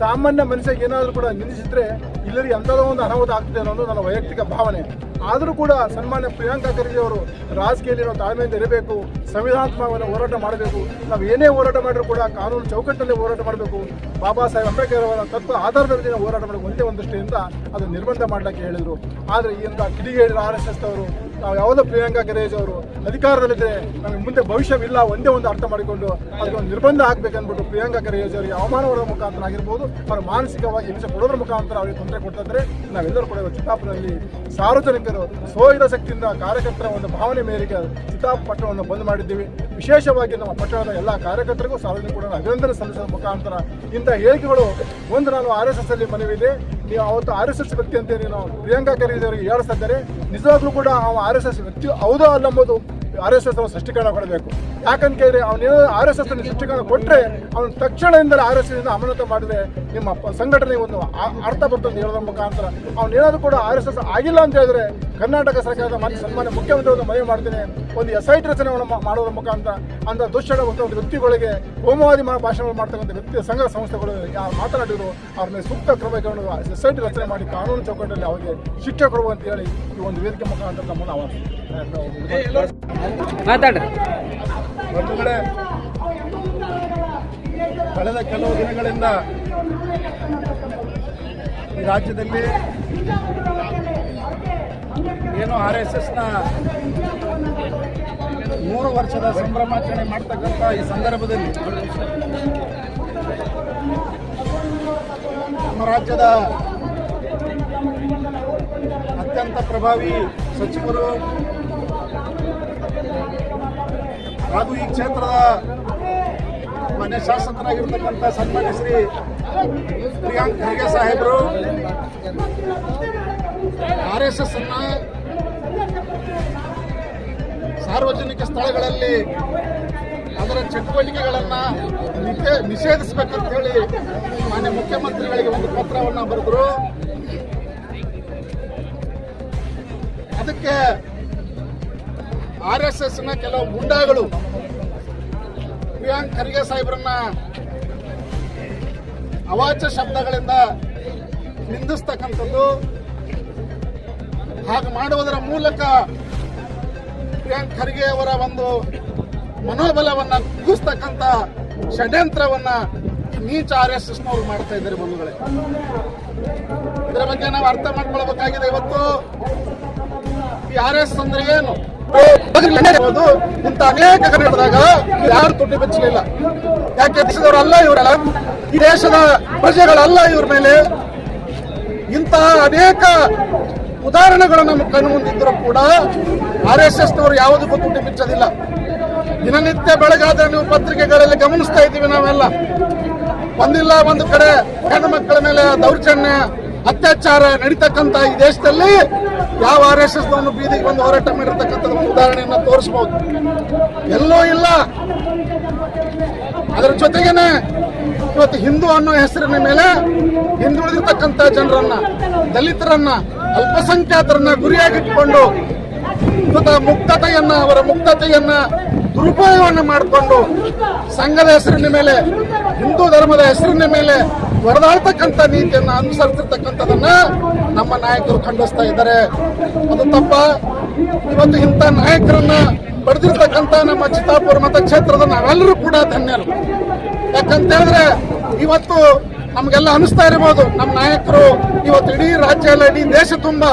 ಸಾಮಾನ್ಯ ಮನುಷ್ಯಗೆ ಏನಾದರೂ ಕೂಡ ನಿಲ್ಲಿಸಿದ್ರೆ ಇಲ್ಲರಿಗೆ ಅಂಥದೋ ಒಂದು ಅನಾಹುತ ಆಗ್ತದೆ ಅನ್ನೋದು ನನ್ನ ವೈಯಕ್ತಿಕ ಭಾವನೆ. ಆದರೂ ಕೂಡ ಸನ್ಮಾನ್ಯ ಪ್ರಿಯಾಂಕಾ ಖರ್ಗೆ ಅವರು ರಾಜಕೀಯದಲ್ಲಿ ನಾವು ತಾಳ್ಮೆಯಿಂದ ಇರಬೇಕು, ಸಂವಿಧಾನಾತ್ಮಕವನ್ನು ಹೋರಾಟ ಮಾಡಬೇಕು. ನಾವು ಏನೇ ಹೋರಾಟ ಮಾಡಿದ್ರು ಕೂಡ ಕಾನೂನು ಚೌಕಟ್ಟಲ್ಲಿ ಹೋರಾಟ ಮಾಡಬೇಕು. ಬಾಬಾ ಸಾಹೇಬ್ ಅಂಬೇಡ್ಕರ್ ಅವರ ತತ್ವ ಆಧಾರದ ಮೇಲೆ ಹೋರಾಟ ಮಾಡಬೇಕು ಒಂದೇ ಒಂದು ದೃಷ್ಟಿಯಿಂದ ಅದು ನಿರ್ಬಂಧ ಮಾಡಲಿಕ್ಕೆ ಹೇಳಿದರು. ಆದರೆ ಈ ಒಂದು ಕಿಡಿಗೇಡಿ ಆರ್ ಎಸ್ ಎಸ್ ಅವರು ನಾವು ಯಾವುದೋ ಪ್ರಿಯಾಂಕಾ ಖರ್ಗೆ ಅವರು ಅಧಿಕಾರದಲ್ಲಿದ್ದರೆ ನಮಗೆ ಮುಂದೆ ಭವಿಷ್ಯವಿಲ್ಲ, ಒಂದೇ ಒಂದು ಅರ್ಥ ಮಾಡಿಕೊಂಡು ಅದಕ್ಕೆ ಒಂದು ನಿರ್ಬಂಧ ಹಾಕ್ಬೇಕಂದ್ಬಿಟ್ಟು ಪ್ರಿಯಾಂಕಾ ಖರ್ಗೆ ಅವರಿಗೆ ಅವಮಾನವಾದ ಮುಖಾಂತರ ಆಗಿರ್ಬೋದು, ಅವರು ಮಾನಸಿಕವಾಗಿ ಹಿಂಸೆ ಕೊಡೋದ್ರ ಮುಖಾಂತರ ಅವರಿಗೆ ತೊಂದರೆ ಕೊಡ್ತಿದ್ರೆ ನಾವೆಲ್ಲರೂ ಕೂಡ ಚಿತ್ತಾಪುರದಲ್ಲಿ ಸಾರ್ವಜನಿಕರು ಸೋಯಿದ ಶಕ್ತಿಯಿಂದ ಕಾರ್ಯಕರ್ತರ ಒಂದು ಭಾವನೆ ಮೇರೆಗೆ ಚಿತ್ತಾಪು ಪಟ್ಟಣವನ್ನು ಬಂದ್ ಮಾಡಿದ್ದೀವಿ. ವಿಶೇಷವಾಗಿ ನಮ್ಮ ಪಟ್ಟಣದ ಎಲ್ಲ ಕಾರ್ಯಕರ್ತರಿಗೂ ಸಾರ್ವಜನಿಕ ಕೂಡ ಅಭಿನಂದನೆ ಸಲ್ಲಿಸುವ ಮುಖಾಂತರ ಇಂಥ ಹೇಳಿಕೆಗಳು ಒಂದು ನಾನು ಆರ್ ಎಸ್ ಎಸ್ ಅಲ್ಲಿ ಮನವಿದೆ ನೀವು ಅವತ್ತು ಆರ್ ಎಸ್ ಎಸ್ ವ್ಯಕ್ತಿ ಅಂತ ನೀನು ಪ್ರಿಯಾಂಕಾ ಖರ್ಗೆ ಅವರಿಗೆ ಹೇಳಿಸ್ತಾ ಇದ್ದಾರೆ ನಿಜವಾಗ್ಲೂ ಕೂಡ ಅವ ಆರ್ ಎಸ್ ಎಸ್ ವ್ಯಕ್ತಿ ಹೌದೋ ಅಲ್ಲಂಬುದು ಆರ್ ಎಸ್ ಎಸ್ ಸ್ಪಷ್ಟೀಕರಣ ಕೊಡಬೇಕು. ಯಾಕಂತ ಕೇಳಿದ್ರೆ ಅವನೇನೋ ಆರ್ ಎಸ್ ಎಸ್ ಸ್ಪಷ್ಟೀಕರಣ ಕೊಟ್ಟರೆ ಅವನು ತಕ್ಷಣದಿಂದಲೇ ಆರ್ ಎಸ್ ಎಸ್ ಅಮಾನತ ಮಾಡಿದ್ರೆ ನಿಮ್ಮ ಸಂಘಟನೆ ಒಂದು ಅರ್ಥ ಬರ್ತದೆ ಹೇಳೋದ್ರ ಮುಖಾಂತರ. ಅವ್ನು ಏನಾದರೂ ಕೂಡ ಆರ್ ಎಸ್ ಎಸ್ ಆಗಿಲ್ಲ ಅಂತ ಹೇಳಿದ್ರೆ ಕರ್ನಾಟಕ ಸರ್ಕಾರದ ಮಾನ್ಯ ಸನ್ಮಾನ್ಯ ಮುಖ್ಯಮಂತ್ರಿಗಳನ್ನು ಮನವಿ ಮಾಡ್ತೇನೆ. ಒಂದು ಎಸ್ ಐ ಟಿ ರಚನೆಗಳನ್ನು ಮಾ- ಮಾಡೋದ್ರ ಮುಖಾಂತರ ಅಂತ ದುಶ್ಚಟ ಒಂದು ವ್ಯಕ್ತಿಗಳಿಗೆ ಹೋಮವಾದಿ ಭಾಷಣಗಳು ಮಾಡ್ತಕ್ಕಂಥ ವ್ಯಕ್ತಿ ಸಂಘ ಸಂಸ್ಥೆಗಳು ಯಾರು ಮಾತನಾಡಿದ್ರು ಅವ್ರ ಮೇಲೆ ಸೂಕ್ತ ಕ್ರಮ ಕೈಗೊಂಡು ಎಸ್ ಐ ಟಿ ರಚನೆ ಮಾಡಿ ಕಾನೂನು ಚೌಕಟ್ಟಲ್ಲಿ ಅವರಿಗೆ ಶಿಕ್ಷೆ ಕೊಡುವಂತ ಹೇಳಿ ಈ ಒಂದು ವೇದಿಕೆ ಮುಖಾಂತರ ನಮ್ಮನ್ನು ಕಡೆ ಕಳೆದ ಕೆಲವು ದಿನಗಳಿಂದ ಈ ರಾಜ್ಯದಲ್ಲಿ ಏನು ಆರ್ ಎಸ್ ಎಸ್ನ ಮೂರು ವರ್ಷದ ಸಂಭ್ರಮಾಚರಣೆ ಮಾಡ್ತಕ್ಕಂಥ ಈ ಸಂದರ್ಭದಲ್ಲಿ ನಮ್ಮ ರಾಜ್ಯದ ಅತ್ಯಂತ ಪ್ರಭಾವಿ ಸಚಿವರು ಹಾಗೂ ಈ ಕ್ಷೇತ್ರದ ಮನೆ ಶಾಸಕರಾಗಿರ್ತಕ್ಕಂಥ ಸನ್ಮಾನ್ಯ ಶ್ರೀ ಪ್ರಿಯಾಂಕ್ ಖರ್ಗೆ ಸಾಹೇಬರು ಆರ್ ಎಸ್ ಎಸ್ ಅನ್ನ ಸಾರ್ವಜನಿಕ ಸ್ಥಳಗಳಲ್ಲಿ ಅದರ ಚಟುವಟಿಕೆಗಳನ್ನ ನಿಷೇ- ನಿಷೇಧಿಸಬೇಕಂತ ಹೇಳಿ ಮಾನ್ಯ ಮುಖ್ಯಮಂತ್ರಿಗಳಿಗೆ ಒಂದು ಪತ್ರವನ್ನ ಬರೆದ್ರು. ಅದಕ್ಕೆ ಆರ್ ಎಸ್ ಎಸ್ನ ಕೆಲವು ಗುಂಡಾಗಳು ಪ್ರಿಯಾಂಕ್ ಖರ್ಗೆ ಸಾಹೇಬ್ರನ್ನ ಅವಾಚ್ಯ ಶಬ್ದಗಳಿಂದ ನಿಂದಿಸ್ತಕ್ಕಂಥದ್ದು. ಹಾಗೆ ಮಾಡುವುದರ ಮೂಲಕ ಪ್ರಿಯಾಂಕ್ ಖರ್ಗೆ ಅವರ ಒಂದು ಮನೋಬಲವನ್ನ ಕುಗ್ಗಿಸ್ತಕ್ಕಂತ ಷಡ್ಯಂತ್ರವನ್ನ ನೀಚ ಆರ್ ಎಸ್ ಎಸ್ನವರು ಮಾಡ್ತಾ ಇದ್ದಾರೆ ಬಂಧುಗಳೇ. ಇದರ ಬಗ್ಗೆ ನಾವು ಅರ್ಥ ಮಾಡ್ಕೊಳ್ಬೇಕಾಗಿದೆ. ಇವತ್ತು ಈ ಆರ್ ಎಸ್ ಅಂದ್ರೆ ಏನು? ಇಂತ ಅನೇಕ ಕನ್ನಡದಾಗ ಯಾರು ತುಟ್ಟಿ ಬೆಚ್ಚಲಿಲ್ಲ ಯಾಕೆ ದೇಶದವರಲ್ಲ ಇವರಲ್ಲ? ಈ ದೇಶದ ಪ್ರಜೆಗಳಲ್ಲ ಇವ್ರ ಮೇಲೆ ಇಂತಹ ಅನೇಕ ಉದಾಹರಣೆಗಳು ನಮ್ಮ ಕಣ್ಣು ಮುಂದಿದ್ದರೂ ಕೂಡ ಆರ್ ಎಸ್ ಎಸ್ ನವರು ಯಾವುದಕ್ಕೂ ತುಟಿ ಬಿಚ್ಚೋದಿಲ್ಲ ದಿನನಿತ್ಯ ಬೆಳಗಾದ್ರೆ ನೀವು ಪತ್ರಿಕೆಗಳಲ್ಲಿ ಗಮನಿಸ್ತಾ ಇದ್ದೀವಿ ನಾವೆಲ್ಲ. ಒಂದಿಲ್ಲ, ಒಂದು ಕಡೆ ಹೆಣ್ಣು ಮಕ್ಕಳ ಮೇಲೆ ದೌರ್ಜನ್ಯ, ಅತ್ಯಾಚಾರ ನಡೀತಕ್ಕಂತ ಈ ದೇಶದಲ್ಲಿ ಯಾವ ಆರ್ ಎಸ್ ಎಸ್ ಬೀದಿಗೆ ಬಂದು ಹೋರಾಟ ಮಾಡಿರ್ತಕ್ಕಂಥ ಒಂದು ಉದಾಹರಣೆಯನ್ನ ತೋರಿಸಬಹುದು ಎಲ್ಲೋ ಇಲ್ಲ. ಅದರ ಜೊತೆಗೇನೆ ಇವತ್ತು ಹಿಂದೂ ಅನ್ನೋ ಹೆಸರಿನ ಮೇಲೆ ಹಿಂದುಳಿದಿರ್ತಕ್ಕಂಥ ಜನರನ್ನ, ದಲಿತರನ್ನ ಅಲ್ಪಸಂಖ್ಯಾತರನ್ನ ಗುರಿಯಾಗಿಟ್ಕೊಂಡು ಇವತ್ತು ಮುಕ್ತತೆಯನ್ನ, ಅವರ ಮುಕ್ತತೆಯನ್ನ ದುರುಪಯೋಗವನ್ನು ಮಾಡಿಕೊಂಡು ಸಂಘದ ಹೆಸರಿನ ಮೇಲೆ, ಹಿಂದೂ ಧರ್ಮದ ಹೆಸರಿನ ಮೇಲೆ ಹೊಡೆದಾಡ್ತಕ್ಕಂಥ ನೀತಿಯನ್ನ ಅನುಸರಿಸಿರ್ತಕ್ಕಂಥದನ್ನ ನಮ್ಮ ನಾಯಕರು ಖಂಡಿಸ್ತಾ ಇದ್ದಾರೆ. ಅದು ತಪ್ಪ. ಇವತ್ತು ಇಂಥ ನಾಯಕರನ್ನ ಪಡೆದಿರ್ತಕ್ಕಂಥ ನಮ್ಮ ಚಿತ್ತಾಪುರ ಮತಕ್ಷೇತ್ರದ ನಾವೆಲ್ಲರೂ ಕೂಡ ಧನ್ಯರು. ಯಾಕಂತ ಹೇಳಿದ್ರೆ, ಇವತ್ತು ನಮ್ಗೆಲ್ಲ ಅನಿಸ್ತಾ ಇರ್ಬೋದು. ನಮ್ಮ ನಾಯಕರು ಇವತ್ತು ಇಡೀ ರಾಜ್ಯ ಅಲ್ಲ ಇಡೀ ದೇಶ ತುಂಬ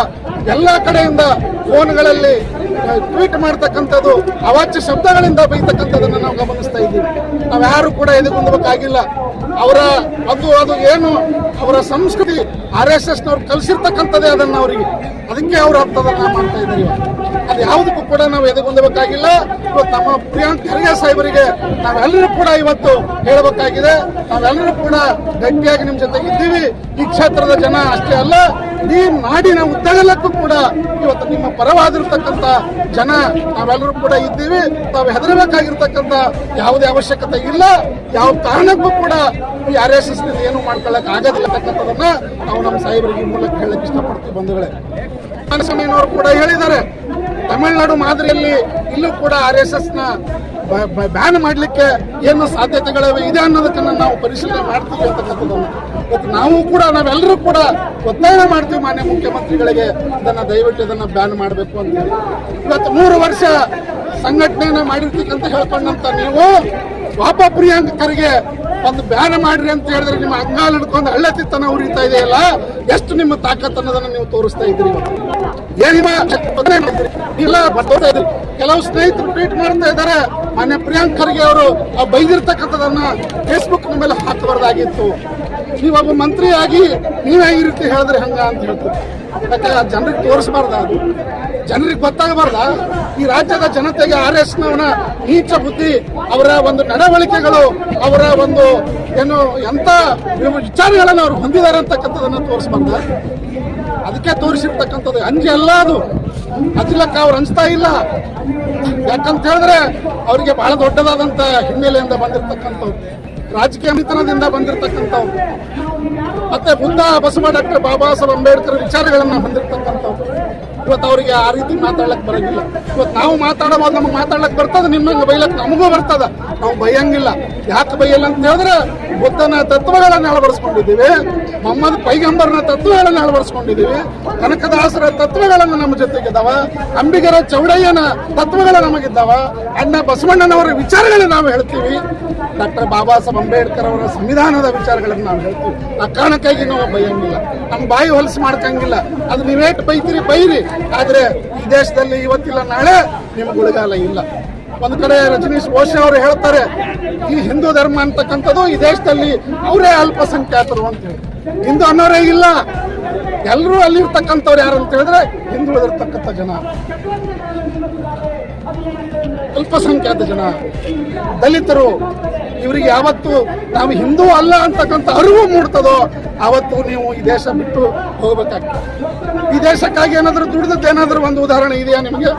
ಎಲ್ಲ ಕಡೆಯಿಂದ ಫೋನ್ಗಳಲ್ಲಿ ಟ್ವೀಟ್ ಮಾಡ್ತಕ್ಕಂಥದ್ದು, ಅವಾಚ್ಯ ಶಬ್ದಗಳಿಂದ ಬೈತಕ್ಕಂಥದ್ದನ್ನು ನಾವು ಗಮನಿಸ್ತಾ ಇದ್ದೀವಿ. ನಾವು ಯಾರು ಕೂಡ ಎದುಗುಂದಬೇಕಾಗಿಲ್ಲ ಅವರ ಅದು ಅದು ಏನು, ಅವರ ಸಂಸ್ಕೃತಿ ಆರ್ ಎಸ್ ಎಸ್ನವ್ರು ಕಲಿಸಿರ್ತಕ್ಕಂಥದ್ದೇ ಅದನ್ನ ಅವರಿಗೆ. ಅದಕ್ಕೆ ಅವರು ಅರ್ಥದನ್ನ ಮಾಡ್ತಾ ಇದ್ದಾರೆ. ಅದು ಯಾವುದಕ್ಕೂ ಕೂಡ ನಾವು ಎದುಗುಂದಬೇಕಾಗಿಲ್ಲ ಇವತ್ತು ನಮ್ಮ ಪ್ರಿಯಾಂಕ್ ಖರ್ಗೆ ಸಾಹೇಬರಿಗೆ ನಾವೆಲ್ಲರೂ ಕೂಡ ಇವತ್ತು ಹೇಳಬೇಕಾಗಿದೆ. ನಾವೆಲ್ಲರೂ ಕೂಡ ಗಟ್ಟಿಯಾಗಿ ನಿಮ್ಮ ಜೊತೆ ಇದ್ದೀವಿ. ಈ ಕ್ಷೇತ್ರದ ಜನ ಅಷ್ಟೇ ಅಲ್ಲ, ಈ ನಾಡಿನ ಉದ್ದಗಲಕ್ಕೂ ಕೂಡ ಇವತ್ತು ನಿಮ್ಮ ಪರವಾಗಿರ್ತಕ್ಕಂಥ ಜನ ನಾವೆಲ್ಲರೂ ಕೂಡ ಇದ್ದೀವಿ. ತಾವು ಹೆದರಬೇಕಾಗಿರ್ತಕ್ಕಂಥ ಯಾವುದೇ ಅವಶ್ಯಕತೆ ಇಲ್ಲ. ಯಾವ ಕಾರಣಕ್ಕೂ ಕೂಡ ಈ ಆರ್ ಎಸ್ ಎಸ್ ಏನು ಮಾಡ್ಕೊಳ್ಳಕ್ ಆಗದಿಲ್ಲತಕ್ಕಂಥದನ್ನ ನಾವು ನಮ್ಮ ಸಾಹೇಬರಿಗೆ ಮೂಲಕ ಹೇಳಕ್ ಇಷ್ಟಪಡ್ತೀವಿ ಬಂಧುಗಳೇ. ಕುಮಾರಸ್ವಾಮಿಯವರು ಕೂಡ ಹೇಳಿದ್ದಾರೆ. ತಮಿಳುನಾಡು ಮಾದರಿಯಲ್ಲಿ ಇಲ್ಲೂ ಕೂಡ ಆರ್ ಎಸ್ ಎಸ್ನ ಬ್ಯಾನ್ ಮಾಡಲಿಕ್ಕೆ ಏನು ಸಾಧ್ಯತೆಗಳು ಇದೆ ಅನ್ನೋದಕ್ಕನ್ನು ನಾವು ಪರಿಶೀಲನೆ ಮಾಡ್ತೀವಿ ಅಂತಕ್ಕಂಥದ್ದು ಇವತ್ತು ನಾವು ಕೂಡ, ನಾವೆಲ್ಲರೂ ಕೂಡ ಒತ್ತಾಯ ಮಾಡ್ತೀವಿ ಮಾನ್ಯ ಮುಖ್ಯಮಂತ್ರಿಗಳಿಗೆ ಇದನ್ನ ದಯವಿಟ್ಟು ಇದನ್ನು ಬ್ಯಾನ್ ಮಾಡಬೇಕು ಅಂತ ಇವತ್ತು ಮೂರು ವರ್ಷ ಸಂಘಟನೆಯನ್ನ ಮಾಡಿರ್ತಕ್ಕಂತ ಹೇಳ್ಕೊಂಡಂತ ನೀವು ಪಾಪ ಪ್ರಿಯಾಂಕರಿಗೆ ಒಂದು ಬ್ಯಾನ್ ಮಾಡ್ರಿ ಅಂತ ಹೇಳಿದ್ರೆ ನಿಮ್ಮ ಅಂಗಾಲ್ ಹಿಡ್ಕೊಂಡು ಹಳ್ಳೆತ್ತಿತ್ತನ ಉರಿತಾ ಇದೆಯಲ್ಲ, ಎಷ್ಟು ನಿಮ್ಮ ತಾಕತ್ ಅನ್ನೋದನ್ನ ನೀವು ತೋರಿಸ್ತಾ ಇದ್ರಿ ಇಲ್ಲ ಬರ್ತಾ ಇದ್ರಿ ಕೆಲವು ಸ್ನೇಹಿತರು ಟ್ವೀಟ್ ಮಾಡ್ತಾ ಇದ್ದಾರೆ. ಮಾನ್ಯ ಪ್ರಿಯಾಂಕ್ ಖರ್ಗೆ ಅವರು, ಆ ಬೈದಿರ್ತಕ್ಕಂಥದನ್ನ ಫೇಸ್ಬುಕ್ ಮೇಲೆ ಹಾಕಬಾರ್ದಾಗಿತ್ತು. ನೀವೊಬ್ಬ ಮಂತ್ರಿಯಾಗಿ ನೀವೇ ಈ ಹೇಳಿದ್ರೆ ಹಂಗ ಅಂತ ಹೇಳ್ತೀವಿ ಆ ಜನರಿಗೆ ತೋರಿಸಬಾರ್ದ ಅದು. ಜನರಿಗೆ ಗೊತ್ತಾಗಬಾರ್ದ. ಈ ರಾಜ್ಯದ ಜನತೆಗೆ ಆರ್ ಎಸ್ ನವನ ನೀಚ ಬುದ್ಧಿ, ಅವರ ಒಂದು ನಡವಳಿಕೆಗಳು, ಅವರ ಒಂದು ಏನು, ಎಂತ ವಿಚಾರಗಳನ್ನು ಅವರು ಹೊಂದಿದ್ದಾರೆ ಅಂತಕ್ಕಂಥದನ್ನ ತೋರಿಸಬಾರ್ದ. ಅದಕ್ಕೆ ತೋರಿಸಿರ್ತಕ್ಕಂಥದ್ದು ಅಂಜಿ ಅಲ್ಲ ಅದು. ಅಜ್ಲಕ್ಕ ಅವ್ರು ಅನ್ಸ್ತಾ ಇಲ್ಲ. ಯಾಕಂತ ಹೇಳಿದ್ರೆ ಅವರಿಗೆ ಬಹಳ ದೊಡ್ಡದಾದಂತ ಹಿನ್ನೆಲೆಯಿಂದ ಬಂದಿರತಕ್ಕಂಥವ್ರು ರಾಜಕೀಯ ಮಿತನದಿಂದ ಬಂದಿರತಕ್ಕಂಥವ್ರು. ಮತ್ತೆ ಬುದ್ಧ ಬಸವ ಡಾಕ್ಟರ್ ಬಾಬಾ ಸಾಹೇಬ್ ಅಂಬೇಡ್ಕರ್ ವಿಚಾರಗಳನ್ನ ಹೊಂದಿರತಕ್ಕಂಥವ್ರು ಇವತ್ತು ಅವರಿಗೆ ಆ ರೀತಿ ಮಾತಾಡ್ಲಕ್ ಬರಂಗಿಲ್ಲ ಇವತ್ತು ನಾವು ಮಾತಾಡಬಹುದು ನಮಗೆ ಮಾತಾಡ್ಲಕ್ ಬರ್ತದ, ನಿಮ್ಮಂಗೆ ಬೈಲಕ್ ನಮಗೂ ಬರ್ತದ. ನಾವು ಬೈಯಂಗಿಲ್ಲ. ಯಾಕೆ ಬೈಯಲ್ಲ ಅಂತ ಹೇಳಿದ್ರೆ ಬುದ್ಧನ ತತ್ವಗಳನ್ನು ಅಳವಡಿಸ್ಕೊಂಡಿದ್ದೀವಿ ಮೊಹಮ್ಮದ್ ಪೈಗಂಬರ್ನ ತತ್ವಗಳನ್ನು ಅಳವಡಿಸ್ಕೊಂಡಿದ್ದೀವಿ, ಕನಕದಾಸರ ತತ್ವಗಳನ್ನು ನಮ್ಮ ಜೊತೆಗಿದ್ದಾವ, ಅಂಬಿಗರ ಚೌಡಯ್ಯನ ತತ್ವಗಳು ನಮಗಿದ್ದಾವ, ಅಣ್ಣ ಬಸವಣ್ಣನವರ ವಿಚಾರಗಳನ್ನು ನಾವು ಹೇಳ್ತೀವಿ. ಡಾಕ್ಟರ್ ಬಾಬಾ ಸಾಹೇಬ್ ಅಂಬೇಡ್ಕರ್ ಅವರ ಸಂವಿಧಾನದ ವಿಚಾರಗಳನ್ನು ನಾವು ಹೇಳ್ತೀವಿ. ಆ ಕಾರಣಕ್ಕಾಗಿ ನಾವು ಬೈಯಂಗಿಲ್ಲ. ನಮ್ಮ ಬಾಯಿ ಹೊಲಸು ಮಾಡ್ಕಂಗಿಲ್ಲ. ಅದು ನೀವೇಟ್ ಬೈತೀರಿ, ಬೈರಿ. ಆದರೆ ಈ ದೇಶದಲ್ಲಿ ಇವತ್ತಿಲ್ಲ, ನಾಳೆ ನಿಮ್ಗೆ ಉಳಿಗಾಲ ಇಲ್ಲ. ಒಂದು ಕಡೆ ರಜನೀಶ್ ಘೋಷ್ ಅವರು ಹೇಳ್ತಾರೆ, ಈ ಹಿಂದೂ ಧರ್ಮ ಅಂತಕ್ಕಂಥದ್ದು ಈ ದೇಶದಲ್ಲಿ ಅವರೇ ಅಲ್ಪಸಂಖ್ಯಾತರು ಅಂತ ಹೇಳಿ. ಹಿಂದೂ ಅನ್ನೋರೇ ಇಲ್ಲ. ಎಲ್ಲರೂ ಅಲ್ಲಿರ್ತಕ್ಕಂಥವ್ರು ಯಾರು ಅಂತ ಹೇಳಿದ್ರೆ ಹಿಂದುಳಿದಿರ್ತಕ್ಕಂಥ ಜನ. ಅಲ್ಪಸಂಖ್ಯಾತ ಜನ. ದಲಿತರು, ಇವರಿಗೆ ಯಾವತ್ತು ನಾವು ಹಿಂದೂ ಅಲ್ಲ ಅಂತಕ್ಕಂಥ ಅರಿವು ಮೂಡ್ತದೋ ಅವತ್ತು ನೀವು ಈ ದೇಶ ಬಿಟ್ಟು ಹೋಗ್ಬೇಕಾಗ್ತದೆ. ಈ ದೇಶಕ್ಕಾಗಿ ಏನಾದರೂ ದುಡಿದದ್ದು ಏನಾದರೂ ಒಂದು ಉದಾಹರಣೆ ಇದೆಯಾ ನಿಮಗೆ?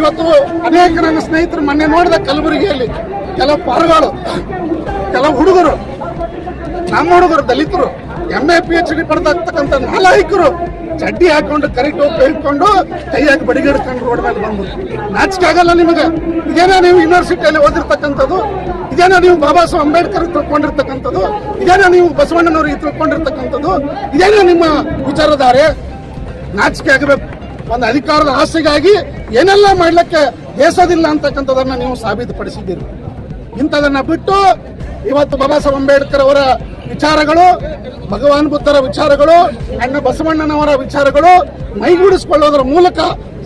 ಇವತ್ತು ಅನೇಕ ನನ್ನ ಸ್ನೇಹಿತರು ಮೊನ್ನೆ ನೋಡಿದ ಕಲಬುರಗಿಯಲ್ಲಿ ಕೆಲವು ಪಾರುಗಳು, ಕೆಲವು ಹುಡುಗರು, ನಮ್ಮ ಹುಡುಗರು ದಲಿತರು M A P H D ಪಡೆದಾಗ್ತಕ್ಕಂಥ ನಾಲಾಯಕರು ಚಡ್ಡಿ ಹಾಕೊಂಡು, ಕರೆಕ್ಟ್ ಹೋಗಿ ಕೈಕೊಂಡು ಕೈಯಾಗಿ ಬಡಿಗೇಡ್ಕೊಂಡು ರೋಡ್ ಮೇಲೆ ಬಂದ್ಬಿಟ್ಟು ನಾಚಿಕೆ ಆಗಲ್ಲ ನಿಮಗೆ. ಇದೇನೋ ನೀವು ಯೂನಿವರ್ಸಿಟಿಯಲ್ಲಿ ಓದಿರ್ತಕ್ಕಂಥದ್ದು, ಇದೇನೋ ನೀವು ಬಾಬಾ ಸಾಹೇಬ್ ಅಂಬೇಡ್ಕರ್ ತಿಳ್ಕೊಂಡಿರ್ತಕ್ಕಂಥದ್ದು, ಇದೇನೋ ನೀವು ಬಸವಣ್ಣನವ್ರಿಗೆ ತಿಳ್ಕೊಂಡಿರ್ತಕ್ಕಂಥದ್ದು, ಇದೇನೋ ನಿಮ್ಮ ವಿಚಾರಧಾರೆ. ನಾಚಿಕೆ ಆಗಬೇಕು. ಒಂದು ಅಧಿಕಾರದ ಆಸೆಗಾಗಿ ಏನೆಲ್ಲ ಮಾಡ್ಲಿಕ್ಕೆ ಬೇಸೋದಿಲ್ಲ ಅಂತಕ್ಕಂಥದನ್ನ ನೀವು ಸಾಬೀತುಪಡಿಸಿದ್ದೀರಿ. ಇಂಥದನ್ನ ಬಿಟ್ಟು ಇವತ್ತು ಬಾಬಾ ಸಾಹೇಬ್ ಅಂಬೇಡ್ಕರ್ ಅವರ ವಿಚಾರಗಳು, ಭಗವಾನ್ ಬುದ್ಧರ ವಿಚಾರಗಳು, ಅಣ್ಣ ಬಸವಣ್ಣನವರ ವಿಚಾರಗಳು ಮೈಗೂಡಿಸಿಕೊಳ್ಳೋದ್ರ ಮೂಲಕ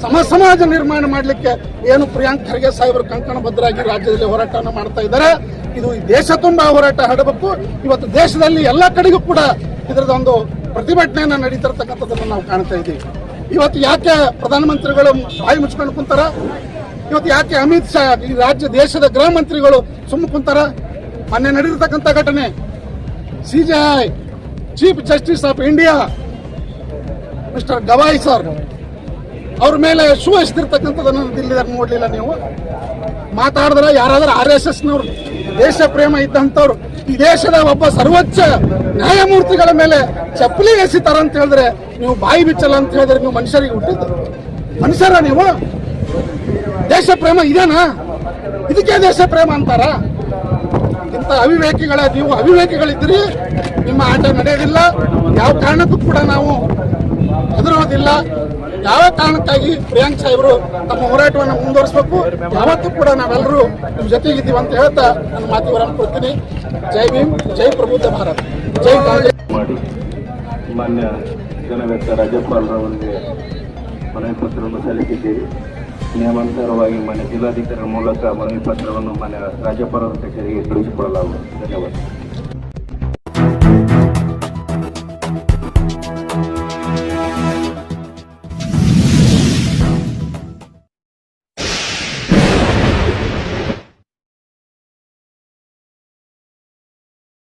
ಸಮ ಸಮಾಜ ನಿರ್ಮಾಣ ಮಾಡಲಿಕ್ಕೆ ಏನು ಪ್ರಿಯಾಂಕ್ ಖರ್ಗೆ ಸಾಹೇಬರು ಕಂಕಣಬದ್ಧರಾಗಿ ರಾಜ್ಯದಲ್ಲಿ ಹೋರಾಟವನ್ನು ಮಾಡ್ತಾ ಇದ್ದಾರೆ. ಇದು ಈ ದೇಶ ತುಂಬಾ ಹೋರಾಟ ಹಾಡಬೇಕು ಇವತ್ತು ದೇಶದಲ್ಲಿ ಎಲ್ಲ ಕಡೆಗೂ ಕೂಡ ಇದರದೊಂದು ಪ್ರತಿಭಟನೆಯನ್ನು ನಡೀತಿರ್ತಕ್ಕಂಥದ್ದನ್ನು ನಾವು ಕಾಣ್ತಾ ಇದ್ದೀವಿ. ಇವತ್ತು ಯಾಕೆ ಪ್ರಧಾನಮಂತ್ರಿಗಳು ಬಾಯಿ ಮುಚ್ಕೊಂಡು ಕುಂತಾರ? ಇವತ್ತು ಯಾಕೆ ಅಮಿತ್ ಶಾ ಈ ರಾಜ್ಯ ದೇಶದ ಗೃಹ ಮಂತ್ರಿಗಳು ಸುಮ್ಮ ಕುಂತಾರ? ಮೊನ್ನೆ ನಡೆದಿರ್ತಕ್ಕಂಥ ಘಟನೆ. C J I chief justice of India mister Gavai sir ಅವ್ರ ಮೇಲೆ ಶೂ ಎಸ್ತಿರ್ತಕ್ಕಂಥದ್ದನ್ನು ದಿಲ್ಲಿದಾಗ ನೋಡಲಿಲ್ಲ ನೀವು? ಮಾತಾಡಿದ್ರೆ ಯಾರಾದ್ರೂ ಆರ್ ಎಸ್ ಎಸ್ ನವರು. ದೇಶ ಪ್ರೇಮ ಇದ್ದಂಥವ್ರು, ಈ ದೇಶದ ಒಬ್ಬ ಸರ್ವೋಚ್ಚ ನ್ಯಾಯಮೂರ್ತಿಗಳ ಮೇಲೆ ಚಪ್ಪಲಿ ಎಸಿತಾರ ಅಂತ ಹೇಳಿದ್ರೆ ನೀವು ಬಾಯಿ ಬಿಚ್ಚಲ್ಲ ಅಂತ ಹೇಳಿದ್ರೆ ನೀವು ಮನುಷ್ಯರಿಗೆ ಹುಟ್ಟಿದ್ದು. ಮನುಷ್ಯರ ನೀವು? ದೇಶ ಪ್ರೇಮ ಇದೇನಾ? ಇದಕ್ಕೆ ದೇಶ ಪ್ರೇಮ ಅಂತಾರ? ಇಂಥ ಅವಿವೇಕಿಗಳ, ನೀವು ಅವಿವೇಕಿಗಳಿದ್ದೀರಿ, ನಿಮ್ಮ ಆಟ ನಡೆಯೋದಿಲ್ಲ ಯಾವ ಕಾರಣಕ್ಕೂ ಕೂಡ ನಾವು ಹೆದರೋದಿಲ್ಲ ಯಾವ ಕಾರಣಕ್ಕಾಗಿ ಪ್ರಿಯಾಂಕ್ ಸಾಹೇಬರು ತಮ್ಮ ಹೋರಾಟವನ್ನು ಮುಂದುವರಿಸಬೇಕು? ಯಾವತ್ತೂ ಕೂಡ ನಾವೆಲ್ಲರೂ ನಿಮ್ಮ ಜೊತೆಗಿದ್ದೀವಿ ಅಂತ ಹೇಳ್ತಾ ನನ್ನ ಮಾತಿವರನ್ನು ಕೊಡ್ತೀನಿ. ಜೈ ಭೀಮ್, ಜೈ ಪ್ರಬುದ್ಧ ಭಾರತ್. ಜೈ ಮಾಡಿ ಮಾನ್ಯ ಜನವ್ಯಕ್ತ ರಾಜ್ಯಪಾಲರವರಿಗೆ ಮನವಿ ಪತ್ರವನ್ನು ಸಲ್ಲಿಸಿದ್ದೀವಿ ನಿಯಮಾನುಸಾರವಾಗಿ ಮಾನ್ಯ ಜಿಲ್ಲಾಧಿಕಾರಿಗಳ ಮೂಲಕ ಮನವಿ ಪತ್ರವನ್ನು ಮಾನ್ಯ ರಾಜ್ಯಪಾಲರ ಕಚೇರಿಗೆ ಕಳುಹಿಸಿಕೊಡಲಾಗುವುದು ಧನ್ಯವಾದ.